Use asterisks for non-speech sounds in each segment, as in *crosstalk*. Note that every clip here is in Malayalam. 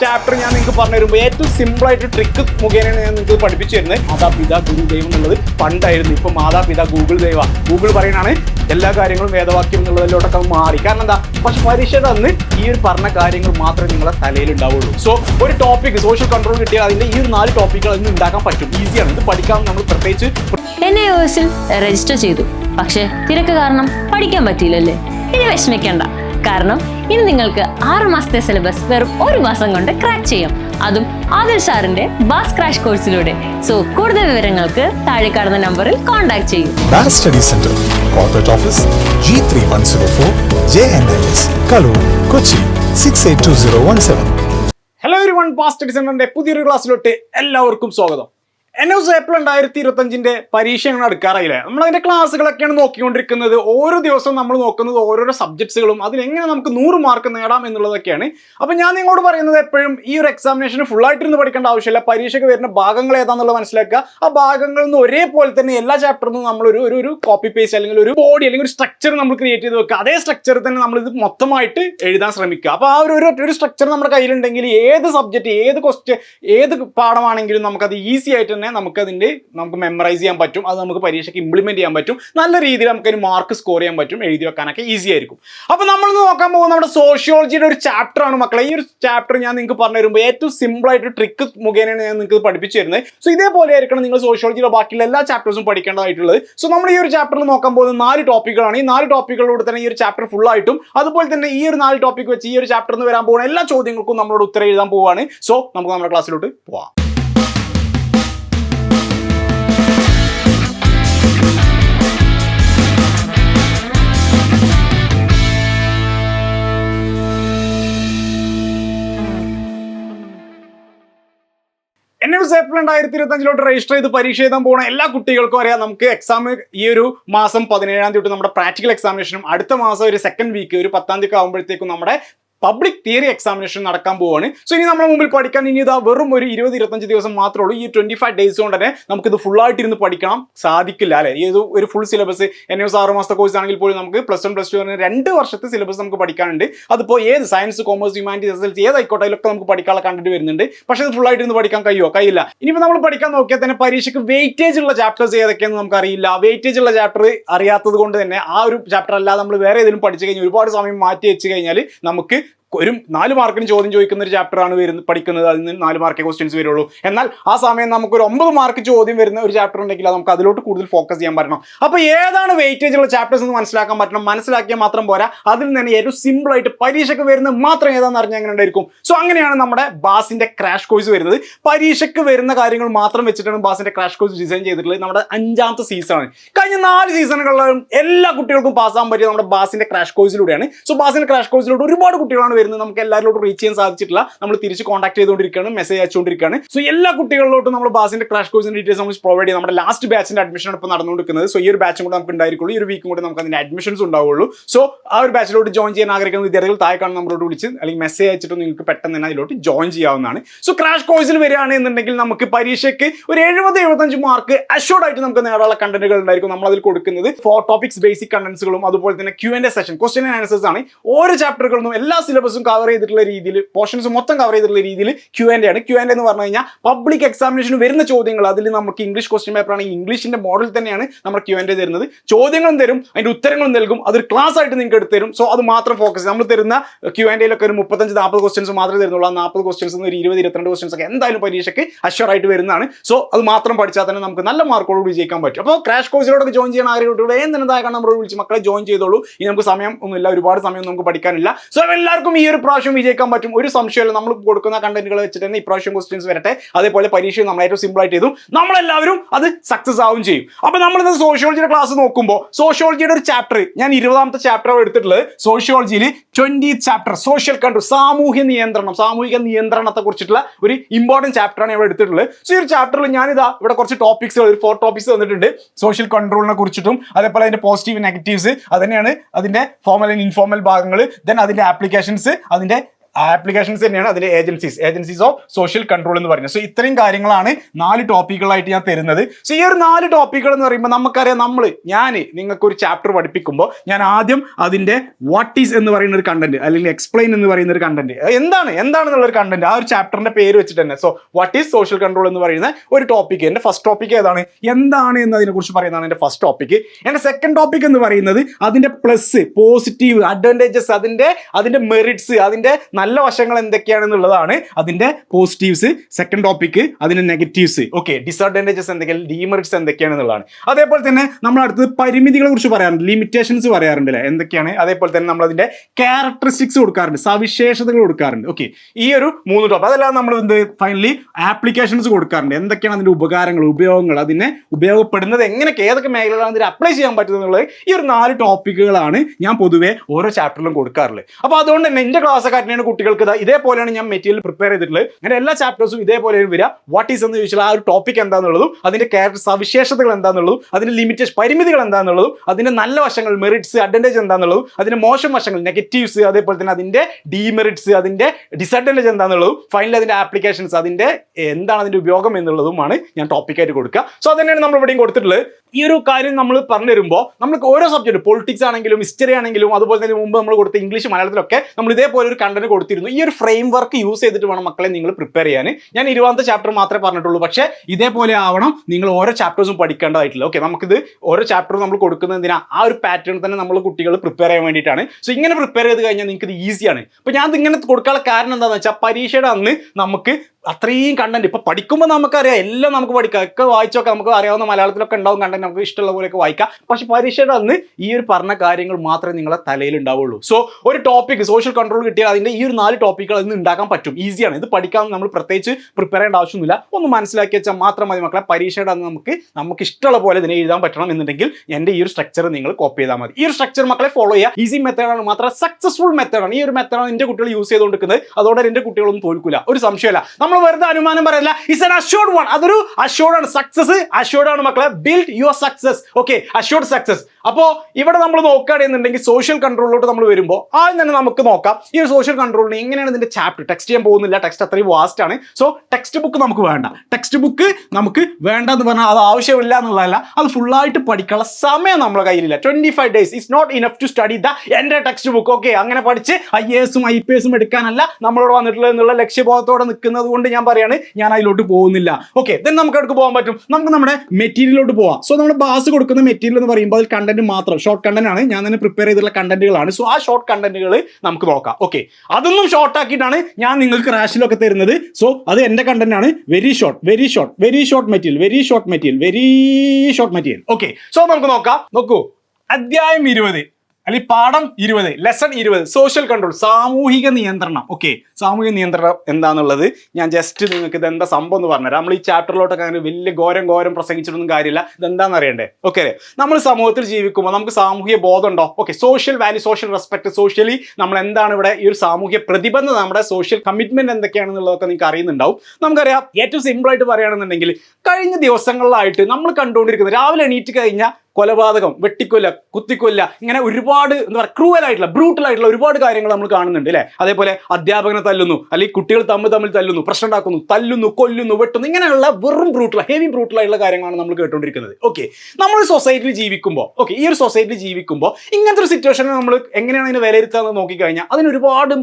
ചാപ്റ്റർ ഞാൻ നിങ്ങൾക്ക് പറഞ്ഞു തരുമ്പോൾ ഏറ്റവും സിമ്പിൾ ആയിട്ട് ട്രിക്ക് മുഖേനയാണ് ഞാൻ നിങ്ങൾക്ക് പഠിപ്പിച്ചു തരുന്നത്. മാതാപിതാ ഗുരു ദൈവം എന്നുള്ളത് പണ്ടായിരുന്നു. ഇപ്പൊ മാതാപിതാ ഗൂഗിൾ ദൈവ. ഗൂഗിൾ പറയുന്നതാണ് എല്ലാ കാര്യങ്ങളും വേദവാക്യം എന്നുള്ളതിലോട്ടൊക്കെ മാറി. കാരണം എന്താ? പക്ഷെ പരീക്ഷയുടെ അന്ന് ഈ ഒരു പറഞ്ഞ കാര്യങ്ങൾ മാത്രമേ നിങ്ങളെ തലയിൽ ഉണ്ടാവുള്ളൂ. സോ ഒരു ടോപ്പിക് സോഷ്യൽ കൺട്രോൾ കിട്ടിയാൽ അതിന്റെ ഈ നാല് ടോപ്പിക്കുകൾ ഇന്ന് ഉണ്ടാക്കാൻ പറ്റും. ഈസിയാണ് ഇത് പഠിക്കാൻ നമ്മൾ പ്രത്യേകിച്ച് ഒസിൽ രജിസ്റ്റർ ചെയ്തു. പക്ഷേ തിരക്ക് കാരണം പഠിക്കാൻ പറ്റിയില്ലല്ലേ? ഇനി വിഷമിക്കണ്ട. കാരണം ഇനി നിങ്ങൾക്ക് ആറ് മാസത്തെ സിലബസ് വെറും ഒരു മാസം കൊണ്ട് ക്രാക്ക് ചെയ്യാം. അതും ആദിൽ സാറിന്റെ ബാസ് ക്രാഷ് കോഴ്സിലൂടെ സോ കൂടുതൽ വിവരങ്ങൾക്ക് താഴെ കാണുന്ന നമ്പറിൽ കോൺടാക്ട് ചെയ്യൂ. Bass Study Center, Corporate Office, G3104, JNIS, Kalur, Kochi, 682017. Hello ഒരു വൺ സ്റ്റഡി സെന്ററിന്റെ പുതിയൊരു ക്ലാസ്സിലോട്ട് എല്ലാവർക്കും സ്വാഗതം. എൻ എസ് ഏപ്രിൽ രണ്ടായിരത്തി ഇരുപത്തഞ്ചിന്റെ പരീക്ഷയാണ് അടുക്കാറായില്ലേ നമ്മൾ അതിന്റെ ക്ലാസ്സുകളൊക്കെയാണ് നോക്കിക്കൊണ്ടിരിക്കുന്നത്. ഓരോ ദിവസവും നമ്മൾ നോക്കുന്നത് ഓരോരോ സബ്ജക്ട്സുകളും അതിലെങ്ങനെ നമുക്ക് നൂറ് മാർക്ക് നേടാം എന്നുള്ളതൊക്കെയാണ്. അപ്പൊ ഞാൻ നിങ്ങളോട് പറയുന്നത് എപ്പോഴും ഈ ഒരു എക്സാമിനേഷന് ഫുൾ ആയിട്ട് ആയിട്ടിരുന്ന് പഠിക്കേണ്ട ആവശ്യമില്ല. പരീക്ഷയ്ക്ക് വരുന്ന ഭാഗങ്ങൾ ഏതാണെന്നുള്ളത് മനസ്സിലാക്കുക. ആ ഭാഗങ്ങളിൽ നിന്ന് ഒരേപോലെ തന്നെ എല്ലാ ചാപ്റ്ററിൽ നിന്നും നമ്മൾ ഒരു ഒരു കോപ്പി പേസ്റ്റ് അല്ലെങ്കിൽ ഒരു ബോഡി അല്ലെങ്കിൽ ഒരു സ്ട്രക്ചർ നമ്മൾ ക്രിയേറ്റ് ചെയ്ത് വെക്കുക. അതേ സ്ട്രക്ചർ തന്നെ നമ്മൾ ഇത് മൊത്തമായിട്ട് എഴുതാൻ ശ്രമിക്കുക. അപ്പോൾ ആ ഒരു ഒരു സ്ട്രക്ചർ നമ്മുടെ കയ്യിലുണ്ടെങ്കിൽ ഏത് സബ്ജക്റ്റ് ഏത് ക്വസ്റ്റ്യൻ ഏത് പാഠമാണെങ്കിലും നമുക്കത് ഈസി ആയിട്ട് തന്നെ നമുക്ക് അതിന്റെ നമുക്ക് മെമ്മറൈസ് ചെയ്യാൻ പറ്റും. അത് നമുക്ക് പരീക്ഷയ്ക്ക് ഇംപ്ലിമെന്റ് ചെയ്യാൻ പറ്റും. നല്ല രീതിയിൽ നമുക്ക് ഒരു മാർക്ക് സ്കോർ ചെയ്യാൻ പറ്റും. എഴുതി വെക്കാനൊക്കെ ഈസി ആയിരിക്കും. അപ്പോൾ നമ്മൾ നോക്കാൻ പോകുന്ന നമ്മുടെ സോഷ്യോളജിയുടെ ഒരു ചാപ്റ്റർ ആണ് മക്കളെ. ഈ ഒരു ചാപ്റ്റർ ഞാൻ നിങ്ങൾക്ക് പറഞ്ഞു തരുമ്പോൾ ഏറ്റവും സിമ്പിളായിട്ട് ട്രിക്ക് മുഖേനയാണ് ഞാൻ നിങ്ങൾക്ക് പഠിപ്പിച്ചു തരുന്നത്. സോ ഇതേപോലെ ആയിരിക്കണം നിങ്ങൾ സോഷ്യോളജിയുടെ ബാക്കിയുള്ള എല്ലാ ചാപ്റ്റേഴ്സും പഠിക്കേണ്ടതായിട്ടുള്ളത്. സോ നമ്മൾ ഈ ഒരു ചാപ്റ്ററിൽ നോക്കാൻ പോകുന്ന നാല് ടോപ്പിക്കുകളാണ് ഈ നാല് ടോപ്പിക്കുകളിലൂടെ തന്നെ ഈ ഒരു ചാപ്റ്റർ ഫുൾ ആയിട്ടും അതുപോലെ തന്നെ ഈ ഒരു നാല് ടോപ്പിക് വെച്ച് ഈ ഒരു ചാപ്റ്ററിൽ നിന്ന് വരാൻ പോകുന്ന എല്ലാ ചോദ്യങ്ങൾക്കും നമ്മളോട് ഉത്തരം എഴുതാൻ പോവുകയാണ് സോ നമുക്ക് നമ്മുടെ ക്ലാസ്സിലോട്ട് പോവാം. എന്നെ ഏപ്രിൽ രണ്ടായിരത്തി ഇരുപത്തി അഞ്ചിലോട്ട് രജിസ്റ്റർ ചെയ്ത് പരീക്ഷ എഴുതാൻ പോകുന്ന എല്ലാ കുട്ടികൾക്കും അറിയാം. നമുക്ക് എക്സാം ഈ ഒരു മാസം പതിനേഴാം തീയതി നമ്മുടെ പ്രാക്ടിക്കൽ എക്സാമിനേഷനും അടുത്ത മാസം ഒരു സെക്കൻഡ് വീക്ക് ഒരു പത്താം തീയതി ആകുമ്പോഴത്തേക്കും നമ്മുടെ പബ്ലിക് തിയറി എക്സാമിനേഷൻ നടക്കാൻ പോവാണ്. സോ ഇനി നമ്മുടെ മുമ്പിൽ പഠിക്കാൻ ഇനി ഇതാ വെറും ഒരു ഇരുപത് ഇരുപത്തഞ്ച് ദിവസം മാത്രമേ ഉള്ളൂ. ഈ ട്വന്റി ഫൈവ് ഡേയ്സ് കൊണ്ട് തന്നെ നമുക്ക് ഇത് ഫുൾ ആയിട്ട് ഇരുന്ന് പഠിക്കണം. സാധിക്കില്ല അല്ലെ? ഈ ഒരു- ഫുൾ സിലബസ് എൻ എസ് ആറ് മാസത്തെ കോഴ്സ് ആണെങ്കിൽ പോലും നമുക്ക് പ്ലസ് വൺ പ്ലസ് ടു പറഞ്ഞ രണ്ട് വർഷത്തെ സിലബസ് നമുക്ക് പഠിക്കാനുണ്ട്. അതിപ്പോൾ ഏത് science commerce humanities S L C ഏതായിക്കോട്ടെ അതിലൊക്കെ നമുക്ക് പഠിക്കാനുള്ള കണ്ടന്റ് വരുന്നുണ്ട്. പക്ഷെ ഇത് ഫുൾ ആയിട്ട് ഇരുന്ന് പഠിക്കാൻ കഴിയുമോ? കഴിയില്ല. ഇനിയിപ്പോൾ നമ്മൾ പഠിക്കാൻ നോക്കിയാൽ തന്നെ പരീക്ഷയ്ക്ക് വെയിറ്റേജ് ഉള്ള ചാപ്റ്റേഴ്സ് ഏതൊക്കെയാണെന്ന് നമുക്ക് അറിയില്ല വെയിറ്റേജ് ഉള്ള ചാപ്റ്റർ അറിയാത്തത് കൊണ്ട് തന്നെ ആ ഒരു ചാപ്റ്റർ അല്ലാതെ നമ്മൾ വേറെ ഏതെങ്കിലും പഠിച്ചു കഴിഞ്ഞാൽ ഒരുപാട് സമയം മാറ്റി വെച്ച് കഴിഞ്ഞാൽ നമുക്ക് ഒരു നാല് മാർക്കിന് ചോദ്യം ചോദിക്കുന്ന ഒരു ചാപ്റ്റർ ആണ് വരുന്നത് പഠിക്കുന്നത്. അതിൽ നിന്ന് നാല് മാർക്ക് ക്വസ്റ്റ്യൻസ് വരുള്ളൂ. എന്നാൽ ആ സമയം നമുക്ക് ഒരു ഒമ്പത് മാർക്ക് ചോദ്യം വരുന്ന ഒരു ചാപ്റ്റർ ഉണ്ടെങ്കിൽ നമുക്ക് അതിലോട്ട് കൂടുതൽ ഫോക്കസ് ചെയ്യാൻ പറ്റണം. അപ്പോൾ ഏതാണ് വെയിറ്റേജ് ഉള്ള ചാപ്റ്റേഴ്സ് എന്ന് മനസ്സിലാക്കാൻ പറ്റണം? മനസ്സിലാക്കിയാൽ മാത്രം പോരാ. അതിൽ നിന്ന് ഏറ്റവും സിമ്പിൾ ആയിട്ട് പരീക്ഷയ്ക്ക് വരുന്നത് മാത്രം ഏതാണെന്ന് അറിഞ്ഞാൽ അങ്ങനെ ഉണ്ടായിരിക്കും? സോ അങ്ങനെയാണ് നമ്മുടെ ബാസിന്റെ ക്രാഷ് കോഴ്സ് വരുന്നത്. പരീക്ഷയ്ക്ക് വരുന്ന കാര്യങ്ങൾ മാത്രം വെച്ചിട്ടാണ് ബാസിന്റെ ക്രാഷ് കോഴ്സ് ഡിസൈൻ ചെയ്തിട്ടുള്ളത്. നമ്മുടെ അഞ്ചാമത്തെ സീസണാണ് കഴിഞ്ഞ നാല് സീസണുകളിലും എല്ലാ കുട്ടികൾക്കും പാസ്സാൻ പറ്റിയ നമ്മുടെ ബാസിന്റെ ക്രാഷ് കോഴ്സിലൂടെയാണ് സോ ബാസിന്റെ ക്രാഷ് കോഴ്സിലൂടെ ഒരുപാട് കുട്ടികളാണ് വരുന്നത് നമുക്ക് എല്ലാവരിലോട്ടും റീച്ച് ചെയ്യാൻ സാധിച്ചിട്ടില്ല. നമ്മൾ തിരിച്ച് കോൺടാക്ട് ചെയ്തുകൊണ്ടിരിക്കുകയാണ് മെസ്സേജ് അയച്ചുകൊണ്ടിരിക്കുകയാണ്. സോ എല്ലാ കുട്ടികളിലോട്ടും നമ്മൾ ബാസിന്റെ ക്രാഷ് കോഴ്സിന്റെ ഡീറ്റെയിൽസ് നമ്മൾ പ്രൊവൈഡ് ചെയ്യും. നമ്മുടെ ലാസ്റ്റ് ബാച്ചിന്റെ അഡ്മിഷൻ ഇപ്പോൾ നടന്നുകൊണ്ടിരിക്കുന്നത്. സോ ഈ ഒരു ബാച്ചും കൂടെ നമുക്ക് ഉണ്ടായിരിക്കുള്ളൂ. ഈ ഒരു വീക്കും കൂടെ നമുക്ക് അതിന്റെ അഡ്മിഷൻസ് ഉണ്ടാവുള്ളൂ. സോ ആ ഒരു ബാച്ചിലോട്ട് ജോയിൻ ചെയ്യാൻ ആഗ്രഹിക്കുന്ന വിദ്യാർത്ഥികൾ താഴെ കാണുന്ന നമ്മളോട് വിളിച്ച് അല്ലെങ്കിൽ മെസ്സേജ് അയച്ചിട്ട് നിങ്ങൾക്ക് പെട്ടെന്ന് തന്നെ അതിലോട്ട് ജോയിൻ ചെയ്യാവുന്നതാണ്. സോ ക്രാഷ് കോഴ്സിൽ വരികയാണെന്നുണ്ടെങ്കിൽ നമുക്ക് പരീക്ഷയ്ക്ക് ഒരു എഴുപത് എഴുപത്തഞ്ച് മാർക്ക് അഷ്യൂർഡ് ആയിട്ട് നമുക്ക് നേടാനുള്ള കണ്ടന്റുകൾ ഉണ്ടായിരിക്കും നമ്മൾ അതിൽ കൊടുക്കുന്നത്. ഫോർ ടോപ്പിക്സ് ബേസിക് കണ്ടന്റ്സുകളും അതുപോലെ തന്നെ Q and session question answers ആണ്. ഓരോ ചാപ്റ്ററുകളിലും എല്ലാ സിലബസും കവർ ചെയ്തിട്ടുള്ള രീതിയിൽ പോർഷൻസ് മൊത്തം കവർ ചെയ്തിട്ടുള്ള രീതിയിൽ ക്യു ആൻഡ് ആണ്. ക്യു ആൻഡ് എന്ന് പറഞ്ഞു കഴിഞ്ഞാൽ പബ്ലിക് എക്സാമിനേഷന് വരുന്ന ചോദ്യങ്ങൾ. അതിൽ നമുക്ക് ഇംഗ്ലീഷ് ക്വസ്റ്റ്യൻ പേപ്പർ ആണെങ്കിൽ ഇംഗ്ലീഷിന്റെ മോഡൽ തന്നെയാണ് നമ്മൾ ക്യു ആൻഡ് തരുന്നത്. ചോദ്യങ്ങളും തരും അതിന്റെ ഉത്തരങ്ങളും നൽകും. അതൊരു ക്ലാസ് ആയിട്ട് നിങ്ങൾക്ക് എടുത്ത് തരും. സോ അത് മാത്രം ഫോക്കസ് നമ്മൾ തരുന്ന ക്യു ആൻഡ് ഒരു മുപ്പത്തഞ്ച് നാൽപ്പത് ക്വസ്റ്റ്യൻസ് മാത്രമേ തരുന്നുള്ളൂ. ആ നാൽപ്പത് ക്വസ്റ്റ്യൻസ് ഒരു ഇരുപത് ഇരുപത്തിരണ്ട് ക്വസ്റ്റ്യൻസ് ഒക്കെ എന്തായാലും പരീക്ഷയ്ക്ക് അഷ്വർ ആയിട്ട് വരുന്നതാണ്. സോ അത് മാത്രം പഠിച്ചാൽ തന്നെ നമുക്ക് നല്ല മാർക്കോട് വിജയിക്കാൻ പറ്റും. അപ്പോൾ ക്രാഷ് കോഴ്സിലോടൊക്കെ ജോയിൻ ചെയ്യാൻ ആഗ്രഹമുള്ള എന്താ കാരണം നമ്മൾ വിളിച്ച് മക്കളെ ജോയിൻ ചെയ്തോളൂ. ഇനി നമുക്ക് സമയം ഒന്നുമില്ല ഒരുപാട് സമയം നമുക്ക് പഠിക്കാനില്ല. സോ എല്ലാവർക്കും ഈ ഒരു പ്രാവശ്യം വിജയിക്കാൻ പറ്റും. ഒരു സംശയമല്ല നമ്മൾ കൊടുക്കുന്ന കണ്ടന്റുകൾ വെച്ചിട്ട് തന്നെ ഇപ്രാവശ്യം ക്വസ്റ്റ്യൻസ് വരട്ടെ. അതേപോലെ പരീക്ഷ നമ്മൾ ഏറ്റവും സിമ്പിൾ ആയിട്ട് ചെയ്തു. നമ്മളെല്ലാവരും അത് സക്സസ് ആവും ചെയ്യും. അപ്പോൾ നമ്മളിന്ന് സോഷ്യോളജിയുടെ ക്ലാസ് നോക്കുമ്പോൾ സോഷ്യോളജിയുടെ ഒരു ചാപ്റ്റർ ഞാൻ ഇരുപതാമത്തെ ചാപ്റ്റർ എടുത്തിട്ടുള്ളത്. സോഷ്യോളജിയിൽ ട്വന്റി ചാപ്റ്റർ സോഷ്യൽ കൺട്രോൾ സാമൂഹ്യ നിയന്ത്രണം സാമൂഹിക നിയന്ത്രണത്തെ കുറിച്ചിട്ടുള്ള ഒരു ഇമ്പോർട്ടന്റ് ചാപ്റ്ററാണ് ഇവിടെ എടുത്തിട്ടുള്ളത്. സോ ഈ ഒരു ചാപ്റ്ററിൽ ഞാനിതാ ഇവിടെ കുറച്ച് ടോപ്പിക്സ് ഒരു ഫോർ ടോപ്പിക്സ് തന്നിട്ടുണ്ട് സോഷ്യൽ കൺട്രോളിനെ കുറിച്ചിട്ടും അതേപോലെ അതിന്റെ പോസിറ്റീവ് നെഗറ്റീവ്സ് അത് തന്നെയാണ് അതിന്റെ ഫോമൽ ആൻഡ് ഇൻഫോർമൽ ഭാഗങ്ങൾ ദെൻ അതിന്റെ ആപ്ലിക്കേഷൻസ് അതിന്റെ ആപ്ലിക്കേഷൻസ് തന്നെയാണ് അതിലെ agencies agencies of social control എന്ന് പറയുന്നത്. സോ ഇത്രയും കാര്യങ്ങളാണ് നാല് ടോപ്പിക്കുകളായിട്ട് ഞാൻ തരുന്നത്. സോ ഈ ഒരു നാല് ടോപ്പിക്കുകൾ എന്ന് പറയുമ്പോൾ നമുക്കറിയാം നമ്മൾ ഞാൻ നിങ്ങൾക്ക് ഒരു ചാപ്റ്റർ പഠിപ്പിക്കുമ്പോൾ ഞാൻ ആദ്യം അതിന്റെ വാട്ട് ഈസ് എന്ന് പറയുന്ന ഒരു കണ്ടന്റ് അല്ലെങ്കിൽ എക്സ്പ്ലെയിൻ എന്ന് പറയുന്ന ഒരു കണ്ടന്റ് എന്താണ്? എന്താണെന്നുള്ള ഒരു കണ്ടന്റ് ആ ഒരു ചാപ്റ്ററിന്റെ പേര് വെച്ചിട്ട് തന്നെ. So what is social control എന്ന് പറയുന്ന ഒരു ടോപ്പിക് എന്റെ ഫസ്റ്റ് ടോപ്പിക് ഏതാണ്? എന്താണ് എന്നതിനെ കുറിച്ച് പറയുന്നതാണ് എന്റെ ഫസ്റ്റ് ടോപ്പിക് എന്റെ സെക്കൻഡ് ടോപ്പിക് എന്ന് പറയുന്നത് അതിന്റെ പ്ലസ് പോസിറ്റീവ് അഡ്വാന്റേജസ് അതിന്റെ അതിന്റെ മെറിറ്റ്സ് അതിന്റെ നല്ല വശങ്ങൾ എന്തൊക്കെയാണെന്നുള്ളതാണ് അതിന്റെ പോസിറ്റീവ്സ് സെക്കൻഡ് ടോപ്പിക് അതിന്റെ നെഗറ്റീവ്സ് ഓക്കെ ഡിസഡ്വാന്റേജസ് എന്തൊക്കെയാണ് ഡിമെറിറ്റ്സ് എന്തൊക്കെയാണെന്നുള്ളതാണ്. അതേപോലെ തന്നെ നമ്മൾ അടുത്ത് പരിമിതികളെ കുറിച്ച് പറയാറുണ്ട് ലിമിറ്റേഷൻസ് പറയാറുണ്ട് അല്ലേ? എന്തൊക്കെയാണ്? അതേപോലെ തന്നെ നമ്മൾ അതിന്റെ ക്യാരക്ടറിസ്റ്റിക്സ് കൊടുക്കാറുണ്ട് സവിശേഷതകൾ കൊടുക്കാറുണ്ട്. ഓക്കെ ഈ ഒരു മൂന്ന് ടോപ്പ് അതെല്ലാം നമ്മൾ എന്ത് ഫൈനലി ആപ്ലിക്കേഷൻസ് കൊടുക്കാറുണ്ട്. എന്തൊക്കെയാണ് അതിന്റെ ഉപകാരങ്ങൾ ഉപയോഗങ്ങൾ അതിനെ ഉപയോഗപ്പെടുന്നത് എങ്ങനെയൊക്കെ ഏതൊക്കെ മേഖലകളാണ് അതിന് അപ്ലൈ ചെയ്യാൻ പറ്റുന്നത് എന്നുള്ളത് ഈ ഒരു നാല് ടോപ്പിക്കുകളാണ് ഞാൻ പൊതുവേ ഓരോ ചാപ്റ്ററിലും കൊടുക്കാറുള്ളത്. അപ്പോൾ അതുകൊണ്ട് തന്നെ എന്റെ ക്ലാസ് ഒക്കെ അറ്റൻഡ് കുട്ടികൾക്ക് ഇതേപോലെയാണ് ഞാൻ മെറ്റീരിയൽ പ്രിപ്പയർ ചെയ്തിട്ടുള്ളത്. അങ്ങനെ എല്ലാ ചാപ്റ്റേഴ്സും ഇതേപോലെയാണ് വരിക. വാട്ട് ഈസ് എന്ന് ചോദിച്ചാൽ ആ ഒരു ടോപ്പിക് എന്താണെന്നുള്ളതും അതിന്റെ ക്യാരക്ടർ സവിശേഷതകൾ എന്താണെന്നുള്ളതും അതിന്റെ ലിമിറ്റേഷൻ പരിമിതികൾ എന്താണെന്നുള്ളതും അതിന്റെ നല്ല വശങ്ങൾ മെറിറ്റ്സ് അഡ്വാന്റേജ് എന്താണെന്നുള്ളതും അതിന്റെ മോശം വശങ്ങൾ നെഗറ്റീവ്സ് അതേപോലെ തന്നെ അതിന്റെ ഡിമെറിറ്റ്സ് അതിന്റെ ഡിസഡ്വാന്റേജ് എന്താണെന്നുള്ളതും ഫൈനലി അതിന്റെ ആപ്ലിക്കേഷൻസ് അതിന്റെ എന്താണ് അതിന്റെ ഉപയോഗം എന്നുള്ളതുമാണ് ഞാൻ ടോപ്പിക്കായിട്ട് കൊടുക്കുക. സോ അതന്നെയാണ് നമ്മൾ ഇവിടെയും കൊടുത്തിട്ടുള്ളത്. ഈ ഒരു കാര്യം നമ്മൾ പറഞ്ഞു തരുമ്പോൾ നമുക്ക് ഓരോ സബ്ജക്റ്റ് പൊളിറ്റിക്സ് ആണെങ്കിലും ഹിസ്റ്ററി ആണെങ്കിലും അതുപോലെ തന്നെ മുമ്പ് നമ്മൾ കൊടുത്ത ഇംഗ്ലീഷ് മലയാളത്തിലൊക്കെ നമ്മൾ ഇതേപോലെ ഒരു കണ്ടന്റ് കൊടുത്തിരുന്നു. ഈ ഒരു ഫ്രെയിം വർക്ക് യൂസ് ചെയ്തിട്ട് വേണം മക്കളെ നിങ്ങൾ പ്രിപ്പയർ ചെയ്യാൻ. ഞാൻ ഇരുപതാമത്തെ ചാപ്റ്റർ മാത്രമേ പറഞ്ഞിട്ടുള്ളൂ. പക്ഷേ ഇതേപോലെ ആവണം നിങ്ങൾ ഓരോ ചാപ്റ്റേഴ്സും പഠിക്കേണ്ടതായിട്ടില്ല ഓക്കെ നമുക്കിത് ഓരോ ചാപ്റ്ററും നമ്മൾ കൊടുക്കുന്നതിനാ ആ ഒരു പാറ്റേൺ തന്നെ നമ്മൾ കുട്ടികൾ പ്രിപ്പയർ ചെയ്യാൻ വേണ്ടിയിട്ടാണ്. സോ ഇങ്ങനെ പ്രിപ്പയർ ചെയ്ത് കഴിഞ്ഞാൽ നിങ്ങൾക്ക് ഇത് ഈസിയാണ് അപ്പോൾ ഞാൻ ഇങ്ങനെ കൊടുക്കാനുള്ള കാരണം എന്താണെന്ന് വെച്ചാൽ പരീക്ഷയുടെ അന്ന് നമുക്ക് അത്രയും കണ്ടന്റ് ഇപ്പൊ പഠിക്കുമ്പോൾ നമുക്കറിയാം എല്ലാം നമുക്ക് പഠിക്കാം. ഒക്കെ വായിച്ചൊക്കെ നമുക്ക് അറിയാവുന്ന മലയാളത്തിലൊക്കെ ഉണ്ടാവും കണ്ടന്റ് നമുക്ക് ഇഷ്ടമുള്ള പോലെയൊക്കെ വായിക്കാം. പക്ഷെ പരീക്ഷയുടെ അന്ന് ഈ ഒരു പറഞ്ഞ കാര്യങ്ങൾ മാത്രമേ നിങ്ങളെ തലയിൽ ഉണ്ടാവുള്ളൂ. സോ ഒരു ടോപ്പിക് സോഷ്യൽ കൺട്രോൾ കിട്ടിയാൽ അതിന്റെ ഈ ഒരു നാല് ടോപ്പിക്കുകൾ ഇന്ന് ഉണ്ടാക്കാൻ പറ്റും. ഈസിയാണ് ഇത് പഠിക്കാൻ നമ്മൾ പ്രത്യേകിച്ച് പ്രിപ്പയർ ചെയ്യേണ്ട ആവശ്യമൊന്നുമില്ല. ഒന്ന് മനസ്സിലാക്കി വെച്ചാൽ മാത്രം മതി മക്കളെ. പരീക്ഷയുടെ അന്ന് നമുക്ക് നമുക്ക് ഇഷ്ടമുള്ള പോലെ ഇതിനെ എഴുതാൻ പറ്റണം എന്നുണ്ടെങ്കിൽ എന്റെ ഈ ഒരു സ്ട്രക്ചർ നിങ്ങൾ കോപ്പി ചെയ്താൽ മതി. ഈ ഒരു സ്ട്രക്ചർ മക്കളെ ഫോളോ ചെയ്യുക. ഈസി മെത്തേഡാണ് മാത്രം. സക്സസ്ഫുൾ മെത്തേഡാണ് ഈ ഒരു മെത്തേഡാണ് എന്റെ കുട്ടികൾ യൂസ് ചെയ്തുകൊണ്ടിരിക്കുന്നത്. അതോടെ എന്റെ കുട്ടികളൊന്നും തോൽക്കില്ല ഒരു സംശയമല്ല നമ്മൾ വെറുതെ അനുമാനം പറയില്ല. ഇസ് എൻ അഷോർഡ് വൺ അതൊരു അഷോർഡ് ആണ്. സക്സസ് അഷോർഡ് ആണ് മക്കളെ. Build your success okay assured success അപ്പോ ഇവിടെ നമ്മൾ നോക്കുകയാണെന്നുണ്ടെങ്കിൽ സോഷ്യൽ കൺട്രോളിലോട്ട് നമ്മൾ വരുമ്പോൾ ആദ്യം തന്നെ നമുക്ക് നോക്കാം. ഈ ഒരു സോഷ്യൽ കൺട്രോളിന് എങ്ങനെയാണ് ഇതിന്റെ ചാപ്റ്റർ ടെക്സ്റ്റ് ചെയ്യാൻ പോകുന്നില്ല. ടെക്സ്റ്റ് അത്രയും വാസ്റ്റ് ആണ്. സോ ടെക്സ്റ്റ് ബുക്ക് നമുക്ക് വേണ്ട. ടെക്സ്റ്റ് ബുക്ക് നമുക്ക് വേണ്ട എന്ന് പറഞ്ഞാൽ അത് ആവശ്യമില്ല എന്നുള്ളതല്ല. അത് ഫുള്ളായിട്ട് പഠിക്കാനുള്ള സമയം നമ്മുടെ കയ്യിലില്ല. Twenty five days is not enough to study the എന്റെ ടെക്സ്റ്റ് ബുക്ക് ഓക്കെ അങ്ങനെ പഠിച്ച് ഐ എസും ഐ പി എസും എടുക്കാനല്ല നമ്മളോട് വന്നിട്ടുള്ളത് എന്നുള്ള ലക്ഷ്യബോധത്തോടെ നിൽക്കുന്നത് ഞാൻ പറയാണ് ഞാൻ അതിലോട്ട് പോകുന്നില്ല. ഓക്കെ ദെൻ നമുക്ക് അടുത്ത് പോകാൻ പറ്റും? നമുക്ക് നമ്മുടെ മെറ്റീരിയലോട്ട് പോവാം. സോ നമ്മുടെ ബാസ് കൊടുക്കുന്ന മെറ്റീരിയൽ എന്ന് പറയുമ്പോൾ അതിൽ കണ്ടന്റ് മാത്രം. ഷോർട്ട് കണ്ടന്റ് ആണ്. ഞാൻ തന്നെ പ്രിപ്പയർ ചെയ്തിട്ടുള്ള കണ്ടന്റുകളാണ് സോ ആ ഷോർട്ട് കണ്ടന്റുകൾ നമുക്ക് നോക്കാം. ഓക്കെ അതൊന്നും ഷോർട്ട് ആക്കിയിട്ടാണ് ഞാൻ നിങ്ങൾക്ക് റാഷിലൊക്കെ തരുന്നത്. സോ അത് എന്റെ കണ്ടന്റ് ആണ്. Very short very short very short material very short material very short material okay so നമുക്ക് നോക്കാം. നോക്കൂ. അധ്യായം ഇരുപത്. അല്ലെങ്കിൽ പാഠം ഇരുപത് ലെസൺ ഇരുപത് സോഷ്യൽ കൺട്രോൾ സാമൂഹിക നിയന്ത്രണം. ഓക്കെ സാമൂഹിക നിയന്ത്രണം എന്താണെന്നുള്ളത് ഞാൻ ജസ്റ്റ് നിങ്ങൾക്ക് ഇത് എന്താ സംഭവം എന്ന് പറഞ്ഞുതരാം. നമ്മൾ ഈ ചാപ്റ്ററിലോട്ടൊക്കെ അങ്ങനെ വലിയ ഘോരം ഘോരം പ്രസംഗിച്ചിട്ടൊന്നും കാര്യമില്ല. ഇതെന്താണെന്ന് അറിയണ്ടേ? ഓക്കെ നമ്മൾ സമൂഹത്തിൽ ജീവിക്കുമ്പോൾ നമുക്ക് സാമൂഹിക ബോധം ഉണ്ടോ okay social value social respect socially നമ്മൾ എന്താണ് ഇവിടെ ഈ ഒരു സാമൂഹിക പ്രതിബന്ധ നമ്മുടെ സോഷ്യൽ കമ്മിറ്റ്മെന്റ് എന്തൊക്കെയാണെന്നുള്ളതൊക്കെ നിങ്ങൾക്ക് അറിയുന്നുണ്ടാവും. നമുക്കറിയാം ഏറ്റവും സിമ്പിൾ ആയിട്ട് പറയുകയാണെന്നുണ്ടെങ്കിൽ കഴിഞ്ഞ ദിവസങ്ങളിലായിട്ട് നമ്മൾ കണ്ടുകൊണ്ടിരിക്കുന്നത് രാവിലെ എണീറ്റ് കഴിഞ്ഞാൽ കൊലപാതകം വെട്ടിക്കൊല്ല കുത്തിക്കൊല്ല ഇങ്ങനെ ഒരുപാട് എന്താ പറയുക ക്രൂവൽ ആയിട്ടുള്ള ബ്രൂട്ടൽ ആയിട്ടുള്ള ഒരുപാട് കാര്യങ്ങൾ നമ്മൾ കാണുന്നുണ്ട് അല്ലേ? അതേപോലെ അധ്യാപകനെ തല്ലുന്നു അല്ലെങ്കിൽ കുട്ടികൾ തമ്മിൽ തമ്മിൽ തല്ലുന്നു പ്രശ്നം ഉണ്ടാക്കുന്നു തല്ലുന്നു കൊല്ലുന്നു വെട്ടുന്നു ഇങ്ങനെയുള്ള വെറും ബ്രൂട്ടൽ ഹെവി ബ്രൂട്ടൽ ആയിട്ടുള്ള കാര്യങ്ങളാണ് നമ്മൾ കേട്ടുകൊണ്ടിരിക്കുന്നത്. ഓക്കെ നമ്മൾ സൊസൈറ്റിയിൽ ജീവിക്കുമ്പോൾ ഓക്കെ ഈ ഒരു സൊസൈറ്റിയിൽ ജീവിക്കുമ്പോൾ ഇങ്ങനത്തെ ഒരു സിറ്റുവേഷൻ നമ്മൾ എങ്ങനെയാണ് അതിനെ വിലയിരുത്തുക നോക്കിക്കഴിഞ്ഞാൽ അതിന് ഒരുപാട്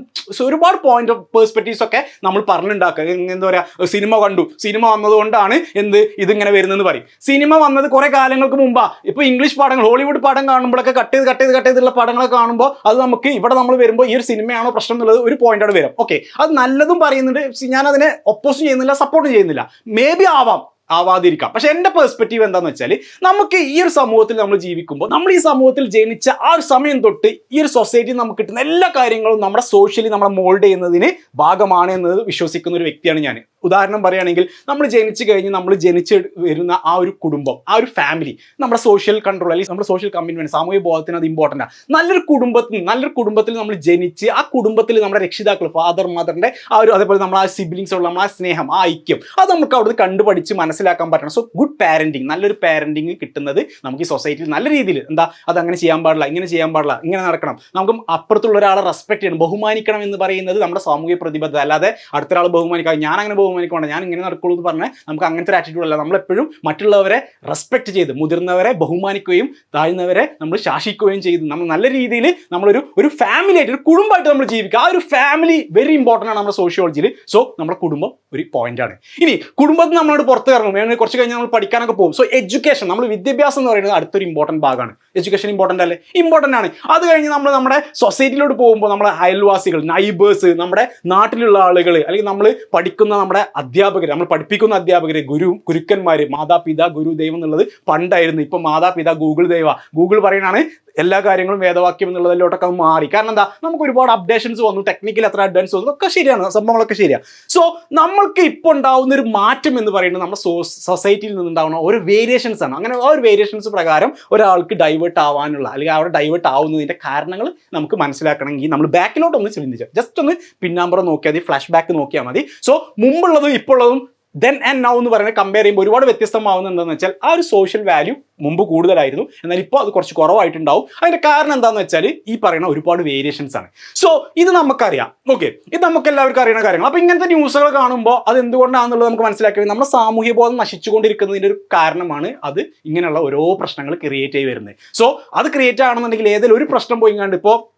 ഒരുപാട് പോയിന്റ് ഓഫ് പേഴ്സ്പെക്റ്റീവ്സ് ഒക്കെ നമ്മൾ പറഞ്ഞുണ്ടാക്കുക. എന്താ പറയുക സിനിമ കണ്ടു. സിനിമ വന്നതുകൊണ്ടാണ് എന്ത് ഇതിങ്ങനെ വരുന്നതെന്ന് പറയും. സിനിമ വന്നത് കുറെ കാലങ്ങൾക്ക് മുമ്പാ. ഇപ്പൊ ഇംഗ്ലീഷ് പടങ്ങൾ ഹോളിവുഡ് പടം കാണുമ്പോഴൊക്കെ കട്ട് ചെയ്ത് കട്ട് ചെയ്ത് കട്ട് ചെയ്തുള്ള പടങ്ങളൊക്കെ കാണുമ്പോൾ അത് നമുക്ക് ഇവിടെ നമ്മൾ വരുമ്പോൾ ഈ ഒരു സിനിമയാണോ പ്രശ്നം എന്നുള്ളത് ഒരു പോയിന്റ് ആണ് വരും. ഓക്കെ അത് നല്ലതും പറയുന്നുണ്ട്. ഞാൻ അതിനെ ഒപ്പോസ് ചെയ്യുന്നില്ല സപ്പോർട്ട് ചെയ്യുന്നില്ല. മേ ബി ആവാം. ആവാതിരിക്കാം. പക്ഷെ എന്റെ പെർസ്പെക്റ്റീവ് എന്താന്ന് വെച്ചാൽ നമുക്ക് ഈ ഒരു സമൂഹത്തിൽ നമ്മൾ ജീവിക്കുമ്പോൾ നമ്മൾ ഈ സമൂഹത്തിൽ ജനിച്ച ആ ഒരു സമയം തൊട്ട് ഈ ഒരു സൊസൈറ്റി നമുക്ക് കിട്ടുന്ന എല്ലാ കാര്യങ്ങളും നമ്മുടെ സോഷ്യലി നമ്മളെ മോൾഡ് ചെയ്യുന്നതിന് ഭാഗമാണ് എന്നത് വിശ്വസിക്കുന്ന ഒരു വ്യക്തിയാണ് ഞാൻ. ഉദാഹരണം പറയുകയാണെങ്കിൽ നമ്മൾ ജനിച്ചു കഴിഞ്ഞ് നമ്മൾ ജനിച്ച് വരുന്ന ആ ഒരു കുടുംബം ആ ഒരു ഫാമിലി നമ്മുടെ സോഷ്യൽ കൺട്രോൾ അല്ലെങ്കിൽ നമ്മുടെ സോഷ്യൽ കമ്മിറ്റ്മെന്റ് സാമൂഹിക ബോധത്തിന് അത് ഇമ്പോർട്ടന്റ് ആണ് നല്ലൊരു കുടുംബത്തിൽ നല്ലൊരു കുടുംബത്തിൽ നമ്മൾ ജനിച്ച് ആ കുടുംബത്തിൽ നമ്മുടെ രക്ഷിതാക്കൾ ഫാദർ മദറിന്റെ ആ ഒരു അതേപോലെ നമ്മൾ ആ സിബ്ലിങ്സ് ഉള്ള നമ്മൾ ആ സ്നേഹം ആ ഐക്യം അത് നമുക്ക് അവിടുന്ന് കണ്ടുപഠിച്ച് മനസ്സിലാക്കി മനസ്സിലാക്കാൻ പറ്റണം. സോ ഗുഡ് പാരന്റിങ് നല്ലൊരു പാരന്റിങ് കിട്ടുന്നത് നമുക്ക് ഈ സൊസൈറ്റിയിൽ നല്ല രീതിയിൽ എന്താ അത് അങ്ങനെ ചെയ്യാൻ പാടില്ല ഇങ്ങനെ ചെയ്യാൻ പാടില്ല ഇങ്ങനെ നടക്കണം. നമുക്ക് അപ്പുറത്തുള്ള ഒരാളെ റെസ്പെക്ട് ചെയ്യണം ബഹുമാനിക്കണം എന്ന് പറയുന്നത് നമ്മുടെ സാമൂഹിക പ്രതിബദ്ധത. അല്ലാതെ അടുത്തൊരാൾ ബഹുമാനിക്കാം ഞാൻ അങ്ങനെ ബഹുമാനിക്കണം ഞാൻ ഇങ്ങനെ നടക്കുള്ളൂ എന്ന് പറഞ്ഞാൽ നമുക്ക് അങ്ങനത്തെ ഒരു ആറ്റിറ്റ്യൂഡ് അല്ല. നമ്മളെപ്പോഴും മറ്റുള്ളവരെ റെസ്പെക്ട് ചെയ്ത് മുതിർന്നവരെ ബഹുമാനിക്കുകയും താഴ്ന്നവരെ നമ്മൾ ശാസിക്കുകയും ചെയ്ത് നമ്മൾ നല്ല രീതിയിൽ നമ്മളൊരു ഒരു ഫാമിലി ആയിട്ട് ഒരു കുടുംബമായിട്ട് നമ്മൾ ജീവിക്കുക. ആ ഒരു ഫാമിലി വെരി ഇമ്പോർട്ടന്റ് ആണ് നമ്മുടെ സോഷ്യോളജിയിൽ സോ നമ്മുടെ കുടുംബം ഒരു പോയിന്റ് ആണ്. ഇനി കുടുംബത്തിൽ നമ്മളോട് പുറത്ത് ഇറങ്ങും വേണമെങ്കിൽ കുറച്ച് കഴിഞ്ഞ് നമ്മൾ പഠിക്കാനൊക്കെ പോകും. സോ എഡ്യൂക്കേഷൻ നമ്മൾ വിദ്യാഭ്യാസം എന്ന് പറയുന്നത് അടുത്തൊരു ഇമ്പോർട്ടന്റ് ഭാഗമാണ്. എഡ്യൂക്കേഷൻ ഇമ്പോർട്ടന്റ് അല്ലേ? ഇമ്പോർട്ടന്റ് ആണ്. അത് കഴിഞ്ഞ് നമ്മൾ നമ്മുടെ സൊസൈറ്റിയിലോട്ട് പോകുമ്പോൾ നമ്മുടെ അയൽവാസികൾ നൈബേഴ്സ് നമ്മുടെ നാട്ടിലുള്ള ആളുകൾ അല്ലെങ്കിൽ നമ്മൾ പഠിക്കുന്ന നമ്മുടെ അധ്യാപകർ നമ്മൾ പഠിപ്പിക്കുന്ന അധ്യാപകർ ഗുരു ഗുരുക്കന്മാർ മാതാപിതാ ഗുരു ദൈവം എന്നുള്ളത് പണ്ടായിരുന്നു. ഇപ്പം മാതാപിതാ ഗൂഗിൾ ദൈവ. ഗൂഗിൾ പറയുന്നതാണ് എല്ലാ കാര്യങ്ങളും വേദവാക്യം എന്നുള്ളതിലോട്ടൊക്കെ മാറി. കാരണം എന്താ? നമുക്ക് ഒരുപാട് അപ്ഡേഷൻസ് വന്നു. ടെക്നിക്കൽ എത്ര അഡ്വാൻസ് വന്നു. ഒക്കെ ശരിയാണ്. സംഭവങ്ങളൊക്കെ ശരിയാണ് സോ നമ്മൾക്ക് ഇപ്പോൾ ഉണ്ടാവുന്ന ഒരു മാറ്റം എന്ന് പറയുന്നത് നമ്മുടെ സൊസൈറ്റിയിൽ നിന്നുണ്ടാവുന്ന ഒരു വേരിയേഷൻസ് ആണ്. അങ്ങനെ ആ ഒരു വേരിയേഷൻസ് പ്രകാരം ഒരാൾക്ക് ഡൈവേർട്ട് ആവാനുള്ള അല്ലെങ്കിൽ അവിടെ ഡൈവേർട്ട് ആവുന്നതിന്റെ കാരണങ്ങൾ നമുക്ക് മനസ്സിലാക്കണമെങ്കിൽ നമ്മൾ ബാക്കിലോട്ട് ഒന്ന് ചിന്തിച്ചു. ജസ്റ്റ് ഒന്ന് പിന്നാമ്പുറം നോക്കിയാൽ മതി ഫ്ലാഷ് ബാക്ക് നോക്കിയാൽ മതി. സോ മുമ്പുള്ളതും ഇപ്പോൾ ഉള്ളതും ദെൻ ആൻഡ് നൗ എന്ന് പറയുന്നത് കമ്പയർ ചെയ്യുമ്പോൾ ഒരുപാട് വ്യത്യസ്തമാവുന്ന എന്താണെന്ന് വെച്ചാൽ ആ ഒരു സോഷ്യൽ വാല്യൂ മുമ്പ് കൂടുതലായിരുന്നു. എന്നാൽ ഇപ്പോൾ അത് കുറച്ച് കുറവായിട്ടുണ്ടാവും. അതിന്റെ കാരണം എന്താണെന്ന് വെച്ചാൽ ഈ പറയുന്ന ഒരുപാട് വേരിയേഷൻസ് ആണ്. സോ ഇത് നമുക്കറിയാം. ഓക്കെ ഇത് നമുക്ക് എല്ലാവർക്കും അറിയുന്ന കാര്യങ്ങൾ അപ്പോൾ ഇങ്ങനത്തെ ന്യൂസുകൾ കാണുമ്പോൾ അത് എന്തുകൊണ്ടാണെന്നുള്ളത് നമുക്ക് മനസ്സിലാക്കി നമ്മുടെ സാമൂഹ്യ ബോധം നശിച്ചുകൊണ്ടിരിക്കുന്നതിന്റെ ഒരു കാരണമാണ് അത് ഇങ്ങനെയുള്ള ഓരോ പ്രശ്നങ്ങൾ ക്രിയേറ്റ് ചെയ്ത് വരുന്നത്. സോ അത് ക്രിയേറ്റ് ആണെന്നുണ്ടെങ്കിൽ ഏതെങ്കിലും ഒരു പ്രശ്നം പോയി കണ്ട് ഇപ്പോൾ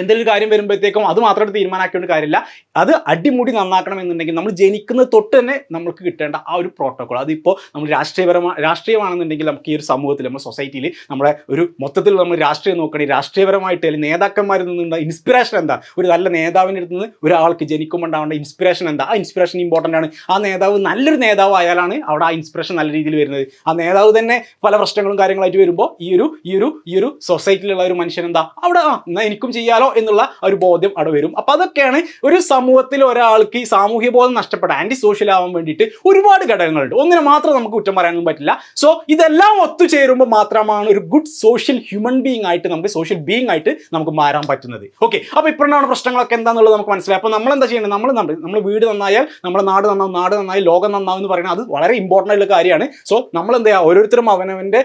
എന്തെങ്കിലും കാര്യം വരുമ്പോഴത്തേക്കും അത് മാത്രമായിട്ട് തീരുമാനാക്കേണ്ട കാര്യമില്ല. അത് അടിമുടി നന്നാക്കണം എന്നുണ്ടെങ്കിൽ നമ്മൾ ജനിക്കുന്നത് തൊട്ട് തന്നെ നമുക്ക് കിട്ടേണ്ട ആ ഒരു പ്രോട്ടോകോൾ അതിപ്പോൾ നമ്മൾ രാഷ്ട്രീയപരമായ രാഷ്ട്രീയമാണെന്നുണ്ടെങ്കിൽ നമുക്ക് ഈ ഒരു സമൂഹത്തിൽ നമ്മുടെ സൊസൈറ്റിയിൽ നമ്മുടെ ഒരു മൊത്തത്തിൽ നമ്മൾ രാഷ്ട്രീയം നോക്കണേ രാഷ്ട്രീയപരമായിട്ട് അല്ലെങ്കിൽ നേതാക്കന്മാരിൽ നിന്നുള്ള ഇൻസ്പിറേഷൻ എന്താ? ഒരു നല്ല നേതാവിന്റെ അടുത്ത് നിന്ന് ഒരാൾക്ക് ജനിക്കുമ്പോൾ ഉണ്ടാവേണ്ട ഇൻസ്പിറേഷൻ എന്താ? ആ ഇൻസ്പിറേഷൻ ഇമ്പോർട്ടന്റ് ആണ്. ആ നേതാവ് നല്ലൊരു നേതാവ് ആയാലാണ് അവിടെ ആ ഇൻസ്പിറേഷൻ നല്ല രീതിയിൽ വരുന്നത്. ആ നേതാവ് തന്നെ പല പ്രശ്നങ്ങളും കാര്യങ്ങളായിട്ട് വരുമ്പോൾ ഈ ഒരു ഈ ഒരു ഈ ഒരു സൊസൈറ്റിയിലുള്ള ഒരു മനുഷ്യൻ എന്താ? അവിടെ ആ എന്നാൽ എനിക്കും ചെയ്യാലോ എന്നുള്ള ഒരു ബോധ്യം അവിടെ വരും. അപ്പോൾ അതൊക്കെയാണ് ഒരു സമൂഹത്തിൽ ഒരാൾക്ക് ഈ സാമൂഹ്യ ബോധം നഷ്ടപ്പെട്ട ആന്റി സോഷ്യൽ ആവാൻ വേണ്ടിയിട്ട് ഒരുപാട് ഘടകങ്ങളുണ്ട്. ഒന്നിനെ മാത്രം നമുക്ക് കുറ്റം പറയാനൊന്നും പറ്റില്ല. സോ ഇതെല്ലാം ഒത്തുചേരുമ്പോൾ മാത്രമാണ് ഒരു ഗുഡ് സോഷ്യൽ ഹ്യൂമൻ ബീങ് ആയിട്ട് നമുക്ക് സോഷ്യൽ ബീങ് ആയിട്ട് നമുക്ക് മാറാൻ പറ്റുന്നത്. ഓക്കെ അപ്പോൾ ഇപ്പോഴാണ് പ്രശ്നങ്ങളൊക്കെ എന്താണെന്നുള്ളത് നമുക്ക് മനസ്സിലായി അപ്പോൾ നമ്മൾ എന്താ ചെയ്യേണ്ടത്? നമ്മൾ നമ്മൾ നമ്മൾ വീട് നന്നായാൽ നമ്മുടെ നാട് നന്നാവും നാട് നന്നായി ലോകം നന്നാവും എന്ന് പറയുന്നത് അത് വളരെ ഇമ്പോർട്ടന്റ് ആയിട്ടുള്ള കാര്യമാണ്. സോ നമ്മൾ എന്താ ചെയ്യുക? ഓരോരുത്തരും അവനവന്റെ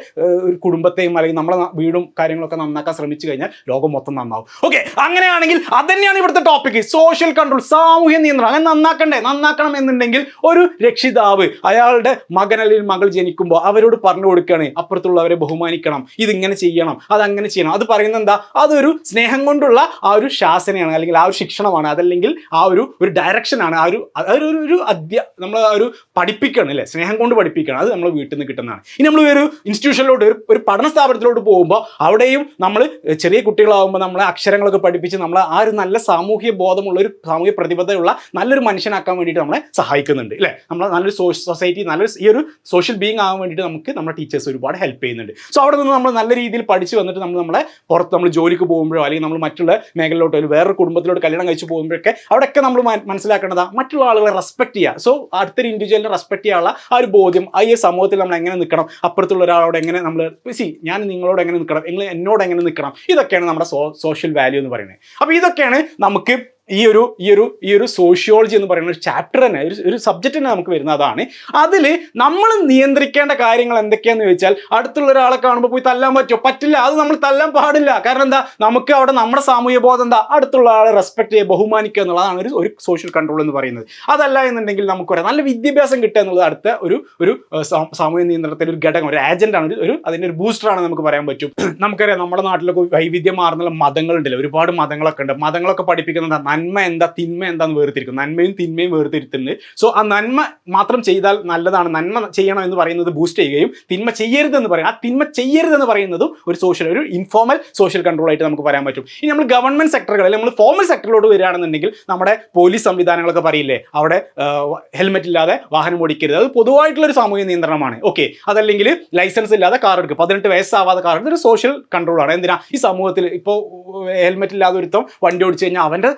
ഒരു കുടുംബത്തെയും അല്ലെങ്കിൽ നമ്മളെ വീടും കാര്യങ്ങളൊക്കെ നന്നാക്കാൻ ശ്രമിച്ചു കഴിഞ്ഞാൽ ലോകം മൊത്തം നന്നാവും. ഓക്കെ അങ്ങനെയാണെങ്കിൽ അത് തന്നെയാണ് ഇവിടുത്തെ ടോപ്പിക് സോഷ്യൽ കൺട്രോൾ സാമൂഹ്യ നിയന്ത്രണം. അങ്ങനെ നന്നാക്കണ്ടേ? നന്നാക്കണം എന്നുണ്ടെങ്കിൽ ഒരു രക്ഷിതാവ് അയാളുടെ മകൻ അല്ലെങ്കിൽ മകൾ ജനിക്കുമ്പോൾ അവരോട് പറഞ്ഞു കൊടുക്കുകയാണ്. അപ്പുറത്തുള്ളവരെ ബഹുമാനിക്കണം. ഇതിങ്ങനെ ചെയ്യണം. അതങ്ങനെ ചെയ്യണം. അത് പറയുന്നത് എന്താ? അതൊരു സ്നേഹം കൊണ്ടുള്ള ആ ഒരു ശാസനയാണ് അല്ലെങ്കിൽ ആ ഒരു ശിക്ഷണമാണ്. അതല്ലെങ്കിൽ ആ ഒരു ഒരു ഡയറക്ഷനാണ് ആ ഒരു അതൊരു ഒരു- അധ്യ നമ്മൾ ആ ഒരു പഠിപ്പിക്കണം അല്ലേ? സ്നേഹം കൊണ്ട് പഠിപ്പിക്കണം അത് നമ്മൾ വീട്ടിൽ നിന്ന് കിട്ടുന്നതാണ്. ഇനി നമ്മൾ ഒരു ഇൻസ്റ്റിറ്റ്യൂഷനിലോട്ട് ഒരു ഒരു പഠന സ്ഥാപനത്തിലോട്ട് പോകുമ്പോൾ അവിടെയും നമ്മൾ ചെറിയ കുട്ടികളാകുമ്പോൾ നമ്മളെ അക്ഷരങ്ങളൊക്കെ പഠിപ്പിച്ച് നമ്മളെ ആ ഒരു നല്ല സാമൂഹ്യ ബോധമുള്ള ഒരു സാമൂഹ്യ പ്രതിബദ്ധതയുള്ള നല്ലൊരു മനുഷ്യനാക്കാൻ വേണ്ടിയിട്ട് നമ്മളെ സഹായിക്കുന്നുണ്ട് അല്ലേ നമ്മൾ നല്ലൊരു സൊസൈറ്റി നല്ലൊരു ഈ ഒരു സോഷ്യൽ ബീങ് ആകാൻ വേണ്ടിയിട്ട് നമുക്ക് നമ്മുടെ ടീച്ചേഴ്സ് ഒരുപാട് ഹെൽപ്പ് ചെയ്യുന്നുണ്ട്. സോ അവിടെ നിന്ന് നമ്മൾ നല്ല രീതിയിൽ പഠിച്ച് വന്നിട്ട് നമ്മൾ നമ്മളെ പുറത്ത് നമ്മൾ ജോലിക്ക് പോകുമ്പോഴോ അല്ലെങ്കിൽ നമ്മൾ മറ്റുള്ള മേഖലയിലോട്ടോ അല്ലെങ്കിൽ വേറൊരു കുടുംബത്തിലോട്ട് കല്യാണം കഴിച്ച് പോകുമ്പോഴൊക്കെ അവിടെയൊക്കെ നമ്മൾ മനസ്സിലാക്കേണ്ടത് മറ്റുള്ള ആളുകളെ റെസ്പെക്ട് ചെയ്യുക സോ അടുത്തൊരു ഇൻഡിവിജ്വലിനെ റെസ്പെക്ട് ചെയ്യാനുള്ള ആ ഒരു ബോധ്യം ആ ഈ സമൂഹത്തിൽ നമ്മൾ എങ്ങനെ നിൽക്കണം അപ്പുറത്തുള്ള ഒരാളോട് എങ്ങനെ നമ്മൾ സി ഞാൻ നിങ്ങളോട് എങ്ങനെ നിൽക്കണം നിങ്ങൾ എന്നോട് എങ്ങനെ നിൽക്കണം ഇതൊക്കെയാണ് നമ്മുടെ സോഷ്യൽ വാല്യൂ എന്ന് പറയുന്നത്. അപ്പോൾ ഇതൊക്കെയാണ് നമുക്ക് ഈ ഒരു ഈ ഒരു ഈ ഒരു സോഷ്യോളജി എന്ന് പറയുന്ന ഒരു ചാപ്റ്റർ തന്നെ ഒരു ഒരു സബ്ജക്റ്റ് തന്നെ നമുക്ക് വരുന്ന അതാണ് അതിൽ നമ്മൾ നിയന്ത്രിക്കേണ്ട കാര്യങ്ങൾ എന്തൊക്കെയാന്ന് ചോദിച്ചാൽ അടുത്തുള്ള ഒരാളെ കാണുമ്പോൾ പോയി തല്ലാൻ പറ്റുമോ? പറ്റില്ല അത് നമ്മൾ തല്ലാൻ പാടില്ല. കാരണം എന്താ? നമുക്ക് അവിടെ നമ്മുടെ സാമൂഹ്യ ബോധം എന്താ? അടുത്തുള്ള ആളെ റെസ്പെക്ട് ചെയ്യുക ബഹുമാനിക്കുക എന്നുള്ളതാണ് ഒരു ഒരു സോഷ്യൽ കൺട്രോൾ എന്ന് പറയുന്നത്. അതല്ല എന്നുണ്ടെങ്കിൽ നമുക്ക് പറയാം നല്ല വിദ്യാഭ്യാസം കിട്ടുക എന്നുള്ളത് അടുത്ത ഒരു ഒരു സാമൂഹ്യ നിയന്ത്രണത്തിന്റെ ഒരു ഘടകം ഒരു ഏജന്റാണ് ഒരു- അതിന്റെ ഒരു ബൂസ്റ്ററാണ് നമുക്ക് പറയാൻ പറ്റും. *clears throat* നമുക്കറിയാം നമ്മുടെ നാട്ടിലൊക്കെ വൈവിധ്യമാർന്നുള്ള മതങ്ങളുണ്ടല്ലോ. ഒരുപാട് മതങ്ങളൊക്കെ ഉണ്ട്. മതങ്ങളൊക്കെ പഠിപ്പിക്കുന്നത് നന്മ എന്താ തിന്മ എന്താന്ന് വേർതിരിക്കും. നന്മയും തിന്മയും വേർതിരിക്കുന്നുണ്ട് സോ ആ നന്മ മാത്രം ചെയ്താൽ നല്ലതാണ്. നന്മ ചെയ്യണം എന്ന് പറയുന്നത് ബൂസ്റ്റ് ചെയ്യുകയും തിന്മ ചെയ്യരുത് എന്ന് പറയും ആ തിന്മ ചെയ്യരുത് എന്ന് പറയുന്നതും ഒരു സോഷ്യൽ ഒരു ഇൻഫോർമൽ സോഷ്യൽ കൺട്രോൾ ആയിട്ട് നമുക്ക് പറയാൻ പറ്റും. ഇനി നമ്മൾ ഗവൺമെന്റ് സെക്ടറുകളിൽ നമ്മൾ ഫോമൽ സെക്ടറിലോട്ട് വരികയാണെന്നുണ്ടെങ്കിൽ നമ്മുടെ പോലീസ് സംവിധാനങ്ങളൊക്കെ പറയില്ലേ? അവിടെ ഹെൽമെറ്റ് ഇല്ലാതെ വാഹനം ഓടിക്കരുത്. അത് പൊതുവായിട്ടുള്ള ഒരു സാമൂഹ്യ നിയന്ത്രണമാണ്. ഓക്കെ അതല്ലെങ്കിൽ ലൈസൻസ് ഇല്ലാതെ കാർ എടുക്കുക പതിനെട്ട് വയസ്സാവാതെ കാർ എടുക്കുക ഒരു സോഷ്യൽ കൺട്രോൾ ആണ്. എന്തിനാ? ഈ സമൂഹത്തിൽ ഇപ്പോൾ ഹെൽമെറ്റ് ഇല്ലാതെ ഒരുത്തം വണ്ടി ഓടിച്ചു കഴിഞ്ഞാൽ അവന്റെ